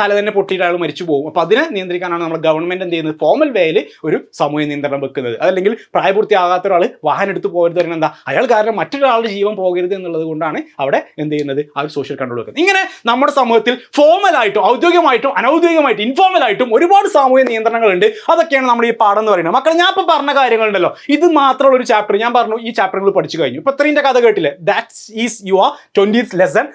തല തന്നെ പൊട്ടിയിട്ട് അയാൾ മരിച്ചു പോകും. അപ്പോൾ അതിനെ നിയന്ത്രിക്കാനാണ് നമ്മൾ ഗവൺമെന്റ് എന്ത് ചെയ്യുന്നത്? ഫോമൽ വേയിൽ ഒരു സമൂഹ നിയന്ത്രണം വെക്കുന്നത്. അതല്ലെങ്കിൽ പ്രായപൂർത്തിയാകാത്ത ഒരാൾ വാഹനം എടുത്ത് പോകരുത് തന്നെ എന്താ? അയാൾ കാരണം മറ്റൊരാളുടെ ജീവൻ പോകരുത് എന്നുള്ളത് കൊണ്ടാണ് അവിടെ എന്ത് ചെയ്യുന്നത്? ആ ഒരു സോഷ്യൽ കൺട്രോൾ വെക്കുന്നത്. ഇങ്ങനെ നമ്മുടെ സമൂഹത്തിൽ ഫോമലായിട്ടും ഔദ്യോഗികമായിട്ടും അനൗദ്യോഗികമായിട്ടും ഇൻഫോമലായിട്ടും ഒരുപാട് സാമൂഹ്യ നിയന്ത്രണങ്ങളുണ്ട്. അതൊക്കെയാണ് നമ്മൾ ഈ പാഠം എന്ന് പറയുന്നത്. മക്കളെ ഞാൻ ഇപ്പോൾ പറഞ്ഞ കാര്യങ്ങളുണ്ടല്ലോ. ഇത് മാത്രമുള്ള ഒരു ചാപ്റ്റർ ഞാൻ പറഞ്ഞു ഈ ചാപ്റ്ററുകൾ പഠിച്ചു കഴിഞ്ഞു. ഇപ്പൊ ഇത്രയും കഥ കേട്ടില്ലേ? That's is your twenty lesson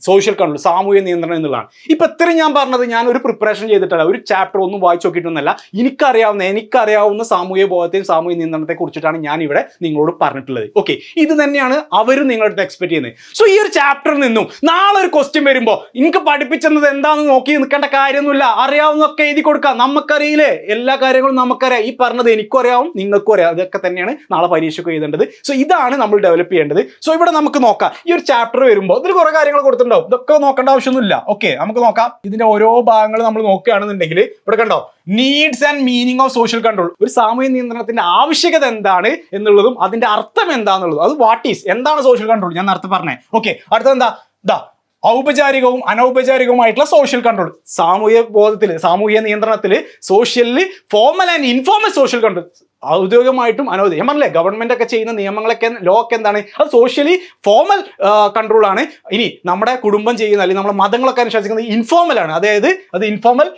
social control സാമൂഹ്യ നിയന്ത്രണം എന്നുള്ളതാണ്. ഇപ്പൊ ഇത്രയും ഞാൻ പറഞ്ഞത് ഞാൻ ഒരു പ്രിപ്പറേഷൻ ചെയ്തിട്ടല്ല ഒരു ചാപ്റ്റർ ഒന്നും വായിച്ചു നോക്കിയിട്ടൊന്നല്ല എനിക്കറിയാവുന്ന എനിക്കറിയാവുന്ന സാമൂഹ്യ ബോധത്തെയും സാമൂഹ്യ നിയന്ത്രണത്തെ കുറിച്ചിട്ടാണ് ഞാൻ ഇവിടെ നിങ്ങളോട് പറഞ്ഞിട്ടുള്ളത്. ഓക്കെ ഇത് തന്നെയാണ് അവരും നിങ്ങളുടെ എക്സ്പെക്ട് ചെയ്യുന്നത്. സോ ഈ ഒരു ചാപ്റ്ററിൽ നിന്നും നാളെ ഒരു ക്വസ്റ്റ്യൻ വരുമ്പോൾ എനിക്ക് പഠിപ്പിച്ചെന്നത് എന്താണെന്ന് നോക്കി നിൽക്കേണ്ട കാര്യമൊന്നുമില്ല. അറിയാവുന്നതൊക്കെ എഴുതി കൊടുക്കാം. നമുക്കറിയില്ലേ? എല്ലാ കാര്യങ്ങളും നമുക്കറിയാം. ഈ പറഞ്ഞത് എനിക്കും അറിയാവും നിങ്ങൾക്കും അറിയാം. അതൊക്കെ തന്നെയാണ് നാളെ പരീക്ഷയ്ക്ക് എഴുതേണ്ടത്. സോ ഇതാണ് നമ്മൾ ഡെവലപ്പ് ചെയ്യേണ്ടത്. സോ ഇവിടെ നമുക്ക് നോക്കാം. ഈ ഒരു ചാപ്റ്റർ വരുമ്പോൾ ഇതിൽ കുറേ കാര്യങ്ങൾ കൊടുത്തിട്ടുണ്ടാവും. ഇതൊക്കെ നോക്കേണ്ട ആവശ്യമൊന്നുമില്ല. ഓക്കെ നമുക്ക് നോക്കാം. ഇതിന്റെ ഓരോ ഭാഗങ്ങൾ നമ്മൾ നോക്കുകയാണെന്നുണ്ടെങ്കിൽ ഇവിടെ കണ്ടോ needs and meaning of social control ഒരു സാമൂഹ്യ നിയന്ത്രണത്തിന്റെ ആവശ്യകത എന്താണ് എന്നുള്ളതും അതിന്റെ അർത്ഥം എന്താണെന്നുള്ളതും അത് വാട്ട് ഈസ് എന്താണ് സോഷ്യൽ കൺട്രോൾ ഞാൻ നേരത്തെ പറഞ്ഞേ. ഓക്കെ അടുത്തത് എന്താ? ദാ ഔപചാരികവും അനൗപചാരികവുമായിട്ടുള്ള സോഷ്യൽ കൺട്രോൾ സാമൂഹ്യ ബോധത്തിൽ സാമൂഹ്യ നിയന്ത്രണത്തിൽ സോഷ്യലിൽ formal and informal social control ഔദ്യോഗികമായിട്ടും അനുവദിക്കും. ഞാൻ പറഞ്ഞില്ലേ ഗവൺമെന്റ് ഒക്കെ ചെയ്യുന്ന നിയമങ്ങളൊക്കെ ലോ ഒക്കെ എന്താണ്? അത് സോഷ്യലി ഫോമൽ കൺട്രോൾ ആണ്. ഇനി നമ്മുടെ കുടുംബം ചെയ്യുന്ന അല്ലെങ്കിൽ നമ്മുടെ മതങ്ങളൊക്കെ അനുശാസിക്കുന്നത് ഇൻഫോമൽ ആണ്. അതായത് അത് ഇൻഫോമൽ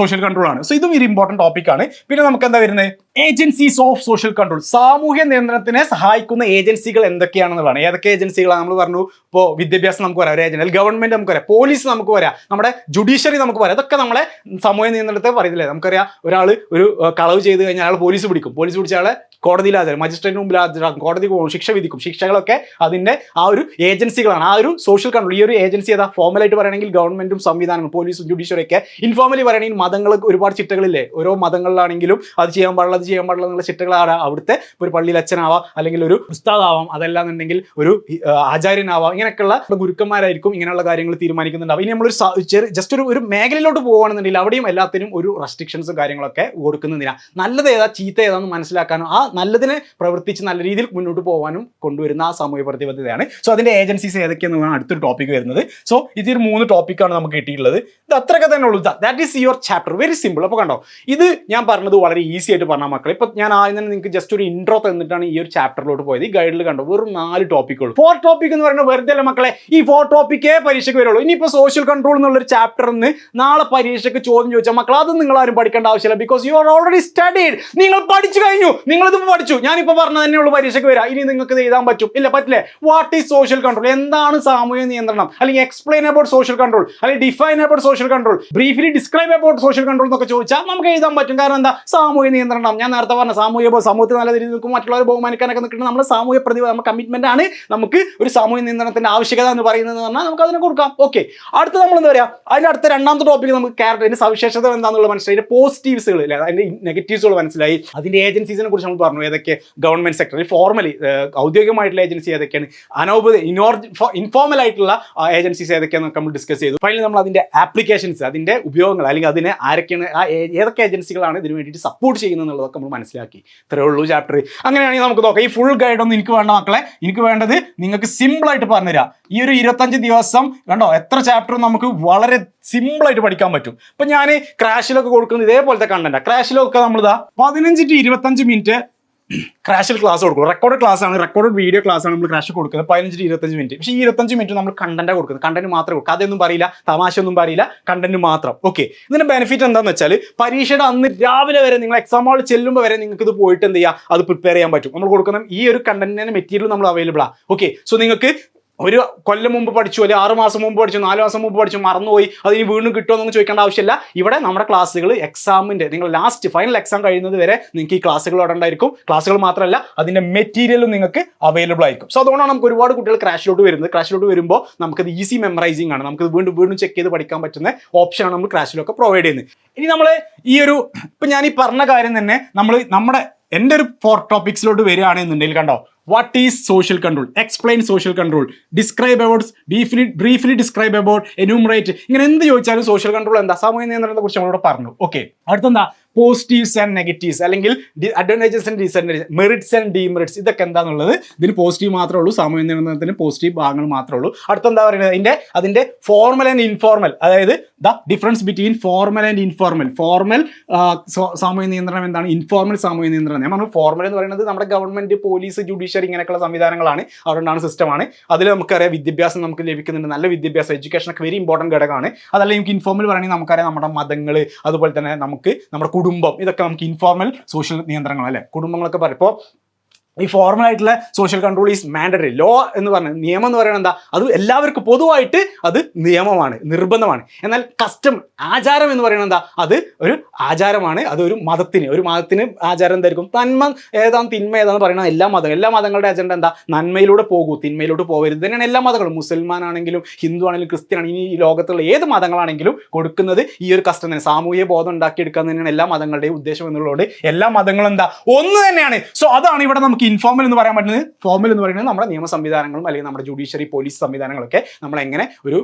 സോഷ്യൽ കൺട്രോൾ ആണ്. സോ ഇതും ഒരു ഇമ്പോർട്ടന്റ് ടോപ്പിക് ആണ്. പിന്നെ നമുക്ക് എന്താ വരുന്നത്? Agencies of social control. സാമൂഹ്യ നിയന്ത്രണത്തിനെ സഹായിക്കുന്ന ഏജൻസികൾ എന്തൊക്കെയാണെന്നുള്ളതാണ്. ഏതൊക്കെ ഏജൻസികളാണ് നമ്മൾ പറഞ്ഞു? ഇപ്പോൾ വിദ്യാഭ്യാസം നമുക്ക് വരാം ഒരു ഏജൻസി ഗവൺമെന്റ് നമുക്ക് വരാം പോലീസ് നമുക്ക് വരാം നമ്മുടെ ജുഡീഷ്യറി നമുക്ക് വരാം. ഇതൊക്കെ നമ്മളെ സാമൂഹ്യ നിയന്ത്രണത്തെ പറയുന്നില്ലേ? നമുക്കറിയാം ഒരാൾ ഒരു കളവ് ചെയ്ത് കഴിഞ്ഞാൽ അയാൾ പോലീസ് പിടിക്കും. പോലീസ് പിടിച്ച ആളെ കോടതിയിൽ ഹാജരാക്കും. മജിസ്ട്രേറ്റിന് മുമ്പിൽ ഹാജരാക്കും. കോടതി പോകും ശിക്ഷ വിധിക്കും. ശിക്ഷകളൊക്കെ അതിന്റെ ആ ഒരു ഏജൻസികളാണ്. ആ ഒരു സോഷ്യൽ കൺട്രോൾ ഈ ഒരു ഏജൻസി ഏതാ? ഫോമലായിട്ട് പറയുകയാണെങ്കിൽ ഗവൺമെന്റും സംവിധാനങ്ങളും പോലീസും ജുഡീഷ്യറിയൊക്കെ ഇൻഫോർമലി പറയുകയാണെങ്കിൽ മതങ്ങൾ ഒരുപാട് ചിട്ടകളില്ലേ? ഓരോ മതങ്ങളിലാണെങ്കിലും അത് ചെയ്യാൻ പാടില്ല. അത് ചെയ്യാൻ പാടില്ല എന്നുള്ള ചിട്ടകളാണ് അവിടുത്തെ ഒരു പള്ളിയിൽ അച്ഛനാവാം അല്ലെങ്കിൽ ഒരു ഉസ്താദാവാം അതല്ലാന്നുണ്ടെങ്കിൽ ഒരു ആചാര്യനാവാം. ഇങ്ങനെയൊക്കെയുള്ള ഗുരുക്കന്മാരായിരിക്കും ഇങ്ങനെയുള്ള കാര്യങ്ങൾ തീരുമാനിക്കുന്നുണ്ടാവും ഇനി നമ്മളൊരു ജസ്റ്റ് ഒരു ഒരു മേഖലയിലോട്ട് പോകുകയാണെന്നുണ്ടെങ്കിൽ അവിടെയും എല്ലാത്തിനും ഒരു റെസ്ട്രിക്ഷൻസും കാര്യങ്ങളൊക്കെ കൊടുക്കുന്നതിനാ നല്ലത് ഏതാ ചീത്ത ഏതാന്ന് മനസ്സിലാക്കാനും ആ നല്ലതിനെ പ്രവർത്തിച്ച് നല്ല രീതിയിൽ മുന്നോട്ട് പോകാനും കൊണ്ടുവരുന്ന ആ സാമൂഹ്യ പ്രതിബദ്ധതയാണ്. സോ അതിന്റെ ഏജൻസീസ് ഏതൊക്കെയെന്നാണ് അടുത്തൊരു ടോപ്പിക് വരുന്നത്. സോ ഇതൊരു മൂന്ന് ടോപ്പിക്കാണ് നമുക്ക് കിട്ടിയിട്ടുള്ളത്. ഇത് അത്രയൊക്കെ തന്നെ ഉള്ളൂ. That is your chapter very simple അപ്പോൾ കണ്ടോ ഇത് ഞാൻ പറഞ്ഞത് വളരെ ഈസി ആയിട്ട് പറഞ്ഞ മക്കളെ. ഇപ്പൊ ഞാൻ ആദ്യം തന്നെ നിങ്ങൾക്ക് ജസ്റ്റ് ഒരു ഇൻട്രോ തന്നിട്ടാണ് ഈ ഒരു ചാപ്റ്ററിലോട്ട് പോയത്. ഈ ഗൈഡിൽ കണ്ടു വെറും നാല് ടോപ്പിക്കുള്ളൂ ഫോർ ടോപ്പിക് എന്ന് പറയുന്നത് വെറുതെ അല്ല മക്കളെ? ഈ ഫോർ ടോപ്പിക്കേ പരീക്ഷയ്ക്ക് വരുള്ളൂ. ഇനിയിപ്പോൾ സോഷ്യൽ കൺട്രോൾ എന്നുള്ളൊരു ചാപ്റ്ററിൽ നിന്ന് നാളെ പരീക്ഷയ്ക്ക് ചോദ്യം ചോദിച്ചാൽ മക്കൾ അത് നിങ്ങൾ ആരും പഠിക്കേണ്ട ആവശ്യമില്ല. Because you are already studied നിങ്ങൾ പഠിച്ചു കഴിഞ്ഞു. നിങ്ങൾ ഇത് പഠിച്ചു. ഞാനിപ്പോൾ പറഞ്ഞ തന്നെയുള്ള പരീക്ഷയ്ക്ക് വരാം. ഇനി നിങ്ങൾക്ക് എഴുതാൻ പറ്റും. ഇല്ല പറ്റില്ലേ. വാട്ട് ഈസ് സോഷ്യൽ കൺട്രോൾ എന്താണ് സാമൂഹ്യ നിയന്ത്രണം? അല്ലെങ്കിൽ എക്സ്പ്ലെയിൻ അബൌട്ട് സോഷ്യൽ കൺട്രോൾ അല്ലെങ്കിൽ define about social control briefly describe about social control എന്നൊക്കെ ചോദിച്ചാൽ നമുക്ക് എഴുതാൻ പറ്റും. കാരണം എന്താ? സാമൂഹ്യ നിയന്ത്രണം. ഞാൻ നേരത്തെ പറഞ്ഞ സാമൂഹ്യ സമൂഹത്തിൽ നല്ല രീതിയിൽ നിൽക്കും മറ്റുള്ളവർ ബഹുമാനിക്കാനൊക്കെ നിൽക്കുന്നത് നമ്മുടെ സാമൂഹ്യ പ്രതിഭ നമ്മുടെ കമ്മിറ്റ്മെന്റ് ആണ്. നമുക്ക് ഒരു സാമൂഹ്യ നിയന്ത്രണത്തിന്റെ ആവശ്യകത എന്ന് പറയുന്നത് പറഞ്ഞാൽ നമുക്ക് അതിനെ കൊടുക്കാം. ഓക്കെ അടുത്ത നമ്മൾ എന്താ പറയുക അതിന്റെ അടുത്ത രണ്ടാമത്തെ ടോപ്പിക് നമുക്ക് ക്യാരക്ടറിന്റെ സവിശേഷത എന്താണെന്നുള്ള മനസ്സിലായി. അതിന്റെ പോസിറ്റീവ്സുകൾ അല്ലെ? അതിന്റെ നെഗറ്റീവ്സുകൾ മനസ്സിലായി. അതിന്റെ ഏജൻസീസിനെ കുറിച്ച് നമ്മൾ പറഞ്ഞു. ഏതൊക്കെ? ഗവൺമെന്റ് സെക്ടറിൽ ഫോർമലി ഔദ്യോഗികമായിട്ടുള്ള ഏജൻസി ഏതൊക്കെയാണ്? അനൗപ ഇൻഫോർമൽ ആയിട്ടുള്ള ഏജൻസീസ് ഏതൊക്കെയാണെന്നൊക്കെ നമ്മൾ ഡിസ്കസ് ചെയ്തു. ഫൈനലി നമ്മൾ അതിന്റെ ആപ്ലിക്കേഷൻസ് അതിന്റെ ഉപയോഗങ്ങൾ അല്ലെങ്കിൽ അതിന് ആരൊക്കെയാണ് ഏതൊക്കെ ഏജൻസികളാണ് ഇതിന് വേണ്ടിയിട്ട് സപ്പോർട്ട് ചെയ്യുന്നത് എന്നുള്ളതൊക്കെ നമ്മൾ മനസ്സിലാക്കി. ഇത്രയേ ഉള്ളൂ ചാപ്റ്റർ അങ്ങനെയാണെങ്കിൽ നമുക്ക് നോക്കാം. ഈ ഫുൾ ഗൈഡ് ഒന്നും എനിക്ക് വേണ്ട മക്കളെ. എനിക്ക് വേണ്ടത് നിങ്ങൾക്ക് സിമ്പിൾ ആയിട്ട് പറഞ്ഞുതരാം. ഈ ഒരു ഇരുപത്തഞ്ച് ദിവസം കണ്ടോ? എത്ര ചാപ്റ്ററും നമുക്ക് വളരെ സിമ്പിൾ ആയിട്ട് പഠിക്കാൻ പറ്റും. ഇപ്പൊ ഞാൻ ക്രാഷിലൊക്കെ കൊടുക്കുന്നത് ഇതേപോലത്തെ കണ്ടന്റ് ക്രാഷിലൊക്കെ നമ്മളിതാ പതിനഞ്ച് ടു ഇരുപത്തഞ്ച് മിനിറ്റ് ക്രാഷിൽ ക്ലാസ് കൊടുക്കും. റെക്കോർഡ് ക്ലാസ് ആണ്. റെക്കോർഡ് വീഡിയോ ക്ലാസ് ആണ് നമ്മൾ ക്രാഷ് കൊടുക്കുന്നത്. പതിനഞ്ച് ഇരുപത്തഞ്ച് മിനിറ്റ് പക്ഷേ ഈ ഇരുപത്തഞ്ച് മിനിറ്റ് നമ്മൾ കണ്ടന്റ് കൊടുക്കുന്നത്. കണ്ടന്റ് മാത്രമേ കൊടുക്കും. കഥയൊന്നും പറയില്ല. തമാശ ഒന്നും പറയില്ല കണ്ടന്റ് മാത്രം. ഓക്കെ ഇതിന്റെ ബെനിഫിറ്റ് എന്താണെന്ന് വെച്ചാൽ പരീക്ഷയുടെ അന്ന് രാവിലെ വരെ നിങ്ങൾ എക്സാം ഹാൾ ചെല്ലുമ്പോൾ വരെ നിങ്ങൾക്ക് ഇത് പോയിട്ട് എന്ത് ചെയ്യുക അത് പ്രിപ്പയർ ചെയ്യാൻ പറ്റും. നമ്മൾ കൊടുക്കുന്ന ഈ ഒരു കണ്ടന്റിന്റെ മെറ്റീരിയൽ നമ്മൾ അവൈലബിൾ ആണ് ഓക്കെ സോ നിങ്ങൾക്ക് ഒരു കൊല്ലം മുമ്പ് പഠിച്ചു അല്ലെങ്കിൽ ആറ് മാസം മുമ്പ് പഠിച്ചു നാല് മാസം മുമ്പ് പഠിച്ചു മറന്നുപോയി അത് ഇനി വീണ്ടും കിട്ടുമെന്നൊന്നും ചോദിക്കേണ്ട ആവശ്യമില്ല. ഇവിടെ നമ്മുടെ ക്ലാസ്സുകൾ എക്സാമിന്റെ നിങ്ങൾ ലാസ്റ്റ് ഫൈനൽ എക്സാം കഴിയുന്നത് വരെ നിങ്ങൾക്ക് ഈ ക്ലാസ്സുകൾ ഉണ്ടായിരിക്കും. ക്ലാസ്സുകൾ മാത്രമല്ല അതിന്റെ മെറ്റീരിയലും നിങ്ങൾക്ക് അവൈലബിൾ ആയിരിക്കും. സോ അതുകൊണ്ടാണ് നമുക്ക് ഒരുപാട് കുട്ടികൾ ക്രാഷിലോട്ട് വരുന്നത്. ക്രാഷിലോട്ട് വരുമ്പോൾ നമുക്കത് ഈസി മെമ്മറൈസിങ് ആണ്. നമുക്ക് വീണ്ടും വീണ്ടും ചെക്ക് ചെയ്ത് പഠിക്കാൻ പറ്റുന്ന ഓപ്ഷനാണ് നമ്മൾ ക്രാഷിലൊക്കെ പ്രൊവൈഡ് ചെയ്യുന്നത്. ഇനി നമ്മൾ ഈ ഒരു ഇപ്പം ഞാൻ ഈ പറഞ്ഞ കാര്യം തന്നെ നമ്മൾ നമ്മുടെ എന്റെ ഒരു ഫോർ ടോപ്പിക്സിലോട്ട് വരികയാണെന്നുണ്ടെങ്കിൽ കണ്ടോ what is social control explain social control describe about briefly briefly describe about enumerate ഇങ്ങനെ എന്ത് ചോദിച്ചാലും സോഷ്യൽ കൺട്രോൾ എന്താ? സാമൂഹ്യ നിയന്ത്രണത്തെ കുറിച്ച് നമ്മളിവിടെ പറഞ്ഞു. ഓക്കെ അടുത്തെന്താ? പോസിറ്റീവ്സ് ആൻഡ് നെഗറ്റീവ്സ് അല്ലെങ്കിൽ advantages and disadvantage merits and demerits ഇതൊക്കെ എന്താണെന്നുള്ളത് ഇതിന് പോസിറ്റീവ് മാത്രമേ ഉള്ളൂ സാമൂഹ്യ നിയമനത്തിന് പോസിറ്റീവ് ഭാഗങ്ങൾ മാത്രമേ ഉള്ളൂ. അടുത്ത എന്താ പറയുന്നത്? അതിന്റെ അതിന്റെ ഫോർമൽ ആൻഡ് ഇൻഫോർമൽ അതായത് the difference between formal and informal formal സാമൂഹ്യ നിയന്ത്രണം എന്താണ്? ഇൻഫോർമൽ സാമൂഹ്യ നിയന്ത്രണം. ഞാൻ പറഞ്ഞു ഫോർമൽ എന്ന് പറയുന്നത് നമ്മുടെ ഗവൺമെന്റ് പോലീസ് ജുഡീഷ്യറി ഇങ്ങനെയൊക്കെയുള്ള സംവിധാനങ്ങളാണ്. അവരുണ്ടാണ് സിസ്റ്റമാണ് അതിൽ നമുക്കറിയാം വിദ്യാഭ്യാസം നമുക്ക് ലഭിക്കുന്നുണ്ട്. നല്ല വിദ്യാഭ്യാസം എഡ്യൂക്കേഷൻ ഒക്കെ വെരി ഇമ്പോർട്ടന്റ് ഘടകമാണ്. അതല്ല നമുക്ക് ഇൻഫോർമൽ പറയുകയാണെങ്കിൽ നമുക്കറിയാം നമ്മുടെ മതങ്ങൾ അതുപോലെ തന്നെ നമുക്ക് നമ്മുടെ കുടുംബം. ഇതൊക്കെ നമുക്ക് ഇൻഫോർമൽ സോഷ്യൽ നിയന്ത്രണങ്ങൾ അല്ലെ? കുടുംബങ്ങളൊക്കെ പറയും. ഇപ്പോൾ ഈ ഫോർമൽ ആയിട്ടുള്ള social control is mandatory law എന്ന് പറഞ്ഞ നിയമം എന്ന് പറയുന്നത് എന്താ? അത് എല്ലാവർക്കും പൊതുവായിട്ട് അത് നിയമമാണ് നിർബന്ധമാണ്. എന്നാൽ കസ്റ്റം ആചാരം എന്ന് പറയുന്നത് എന്താ? അത് ഒരു ആചാരമാണ് അത് ഒരു മതത്തിന്. ഒരു മതത്തിന് ആചാരം എന്തായിരിക്കും? തന്മ ഏതാണ് തിന്മ ഏതാന്ന് പറയുന്നത് എല്ലാ മതം എല്ലാ മതങ്ങളുടെ അജണ്ട എന്താ? നന്മയിലൂടെ പോകൂ തിന്മയിലോട്ട് പോകരുത് തന്നെയാണ് എല്ലാ മതങ്ങളും. മുസൽമാൻ ആണെങ്കിലും ഹിന്ദു ആണെങ്കിലും ക്രിസ്ത്യൻ ആണെങ്കിലും ഈ ലോകത്തുള്ള ഏത് മതങ്ങളാണെങ്കിലും കൊടുക്കുന്നത് ഈ ഒരു കസ്റ്റം തന്നെ. സാമൂഹിക ബോധം ഉണ്ടാക്കിയെടുക്കാൻ തന്നെയാണ് എല്ലാ മതങ്ങളുടെയും ഉദ്ദേശം എന്നുള്ളതുകൊണ്ട് എല്ലാ മതങ്ങളും എന്താ? ഒന്ന് തന്നെയാണ്. സോ അതാണ് ഇവിടെ നമുക്ക് ഇൻഫോർമൽ എന്ന് പറയാൻ പറ്റുന്നത്? ഫോമൽ എന്ന് പറയുന്നത് നമ്മുടെ നിയമ സംവിധാനങ്ങളും അല്ലെങ്കിൽ നമ്മുടെ ജുഡീഷ്യറി പോലീസ് സംവിധാനങ്ങളൊക്കെ നമ്മൾ എങ്ങനെ ഒരു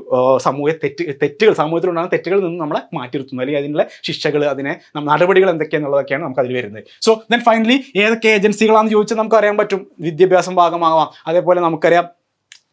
സമൂഹ തെറ്റ് തെറ്റുകൾ സമൂഹത്തിലുണ്ടാകുന്ന തെറ്റുകളിൽ നിന്ന് നമ്മളെ മാറ്റി നിർത്തുന്നു അല്ലെങ്കിൽ അതിനുള്ള ശിക്ഷകൾ അതിനെ നടപടികൾ എന്തൊക്കെയാണെന്നുള്ളതൊക്കെയാണ് നമുക്ക് അതിൽ വരുന്നത്. സോ ദെൻ ഫൈനലി ഏതൊക്കെ ഏജൻസികളാണെന്ന് ചോദിച്ചാൽ നമുക്ക് അറിയാൻ പറ്റും. വിദ്യാഭ്യാസം ഭാഗമാകാം അതേപോലെ നമുക്കറിയാം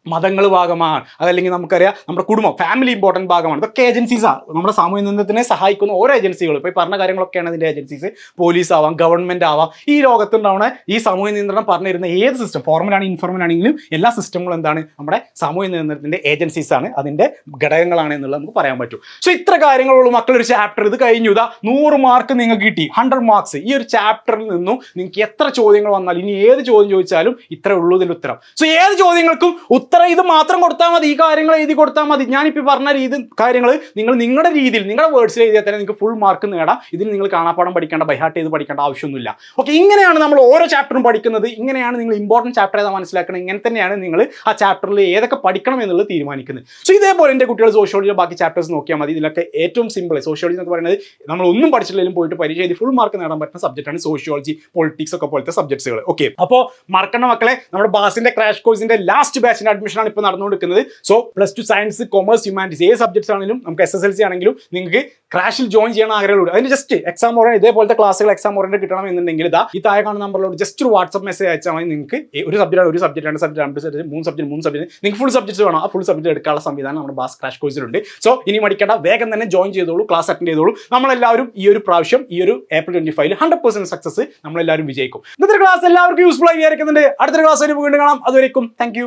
മതങ്ങൾ ഭാഗമാണ്. അതല്ലെങ്കിൽ നമുക്കറിയാം നമ്മുടെ കുടുംബം ഫാമിലി ഇമ്പോർട്ടന്റ് ഭാഗമാണ്. ഇതൊക്കെ ഏജൻസീസാണ് നമ്മുടെ സാമൂഹ്യ നിയന്ത്രണത്തിനെ സഹായിക്കുന്ന ഓരോ ഏജൻസികളും ഇപ്പോൾ ഈ പറഞ്ഞ കാര്യങ്ങളൊക്കെയാണ് ഇതിന്റെ ഏജൻസീസ് പോലീസ് ആവാം ഗവൺമെന്റ് ആവാം. ഈ ലോകത്തുണ്ടാവുന്ന ഈ സാമൂഹ്യ നിയന്ത്രണം പറഞ്ഞിരുന്ന ഏത് സിസ്റ്റം ഫോർമലാണ് ഇൻഫോർമൽ ആണെങ്കിലും എല്ലാ സിസ്റ്റങ്ങളും എന്താണ്? നമ്മുടെ സാമൂഹ്യ നിയന്ത്രണത്തിന്റെ ഏജൻസീസ് ആണ്. അതിന്റെ ഘടകങ്ങളാണ് എന്നുള്ളത് നമുക്ക് പറയാൻ പറ്റും. സോ ഇത്ര കാര്യങ്ങളുള്ളൂ മക്കളൊരു ചാപ്റ്റർ ഇത് കഴിഞ്ഞു. ഇതാ നൂറ് മാർക്ക് നിങ്ങൾക്ക് കിട്ടി. ഹൺഡ്രഡ് മാർക്സ് ഈ ഒരു ചാപ്റ്ററിൽ നിന്നും നിങ്ങൾക്ക് എത്ര ചോദ്യങ്ങൾ വന്നാലും ഇനി ഏത് ചോദ്യം ചോദിച്ചാലും ഇത്ര ഉള്ളൂ ഉത്തരം. സോ ഏത് ചോദ്യങ്ങൾക്കും ഉത്തരം ഇത് മാത്രം കൊടുത്താൽ മതി ഈ കാര്യങ്ങൾ എഴുതി കൊടുത്താൽ മതി. ഞാനിപ്പോൾ പറഞ്ഞ രീതി കാര്യങ്ങൾ നിങ്ങൾ നിങ്ങളുടെ രീതിയിൽ നിങ്ങളുടെ വേർഡ്സിൽ എഴുതിയാൽ തന്നെ നിങ്ങൾക്ക് ഫുൾ മാർക്ക് നേടാം. ഇതിന് നിങ്ങൾ കാണാപ്പാടം പഠിക്കേണ്ട ബൈഹാർട്ട് ചെയ്ത് പഠിക്കേണ്ട ആവശ്യമൊന്നുമില്ല. ഓക്കെ ഇങ്ങനെയാണ് നമ്മൾ ഓരോ ചാപ്റ്ററും പഠിക്കുന്നത്. ഇങ്ങനെയാണ് നിങ്ങൾ ഇമ്പോർട്ടന്റ് ചാപ്റ്റർ ഏതാ മനസ്സിലാക്കണം ഇങ്ങനെ തന്നെയാണ് നിങ്ങൾ ആ ചാപ്റ്ററിൽ ഏതൊക്കെ പഠിക്കണം എന്നുള്ളത് തീരുമാനിക്കുന്നത്. സോ ഇതേപോലെ എന്റെ കുട്ടികൾ സോഷ്യോളജിയോ ബാക്കി ചാപ്റ്റേഴ്സ് നോക്കിയാൽ മതി. ഇതിലൊക്കെ ഏറ്റവും സിമ്പിൾ സോഷ്യോളജി എന്നൊക്കെ പറയുന്നത് നമ്മൾ ഒന്നും പഠിച്ചില്ലെങ്കിലും പോയിട്ട് പരീക്ഷ എഴുതി ഫുൾ മാർക്ക് നേടാൻ പറ്റുന്ന സബ്ജക്റ്റാണ് സോഷ്യോളജി പൊളിറ്റിക്സ് ഒക്കെ പോലത്തെ സബ്ജക്ട്സുകൾ ഓക്കെ അപ്പോൾ മറക്കണ്ട മക്കളെ നമ്മുടെ ബാസിന്റെ ക്രാഷ് കോഴ്സിന്റെ ലാസ്റ്റ് ബാച്ചിന്റെ അഡ്മിഷനാണ് ഇപ്പോൾ നടന്നുകൊടുക്കുന്നത് so plus two science commerce humanities ഏത് സബ്ജക്ട്സ് ആണെങ്കിലും നമുക്ക് എസ് എസ് എൽ സി ആണെങ്കിലും നിങ്ങൾക്ക് ക്രാഷിൽ ജോയിൻ ചെയ്യണം ആഗ്രഹമുള്ളൂ അതിന് ജസ്റ്റ് എക്സാം ഓറിയൻ ഇതേപോലത്തെ ക്ലാസ്സുകൾ എക്സാം ഓറന്റ് കിട്ടണം എന്നുണ്ടെങ്കിൽ ഇതാ ഈ താഴെ കാണുന്ന നമ്പറിലോട് ജസ്റ്റ് ഒരു വാട്സ്ആപ്പ് മെസ്സേജ് അയച്ചാൽ മതി നിങ്ങൾക്ക് ഒരു സബ്ജക്റ്റ് ഒരു സബ്ജക്റ്റ് രണ്ട് സബ്ജക്റ്റ് രണ്ട് സബ്ജക്റ്റ് മൂന്ന് സബ്ജക്റ്റ് മൂന്ന് സബ്ജക്റ്റ് നിങ്ങൾക്ക് ഫുൾ സബ്ജക്ട്സ് വേണം. ആ ഫുൾ സബ്ജക്റ്റ് എടുക്കാനുള്ള സംവിധാനം നമ്മുടെ ബാസ് ക്രാഷ് കോഴ്സിലുണ്ട് സോ ഇനി മടിക്കേണ്ട വേഗം തന്നെ ജോയിൻ ചെയ്തോളൂ ക്ലാസ് അറ്റൻഡ് ചെയ്തോളൂ. നമ്മളെല്ലാവരും ഈ ഒരു പ്രാവശ്യം ഈ ഒരു April twenty five hundred percent success നമ്മളെല്ലാവരും വിജയിക്കും. ഇന്നത്തെ ക്ലാസ് എല്ലാവർക്കും യൂസ്ഫുൾ ആയി വിചാരിക്കുന്നുണ്ട്. അടുത്തൊരു ക്ലാസ് വരുമ്പോൾ വീണ്ടും കാണാം. അതുവരേക്കും താങ്ക്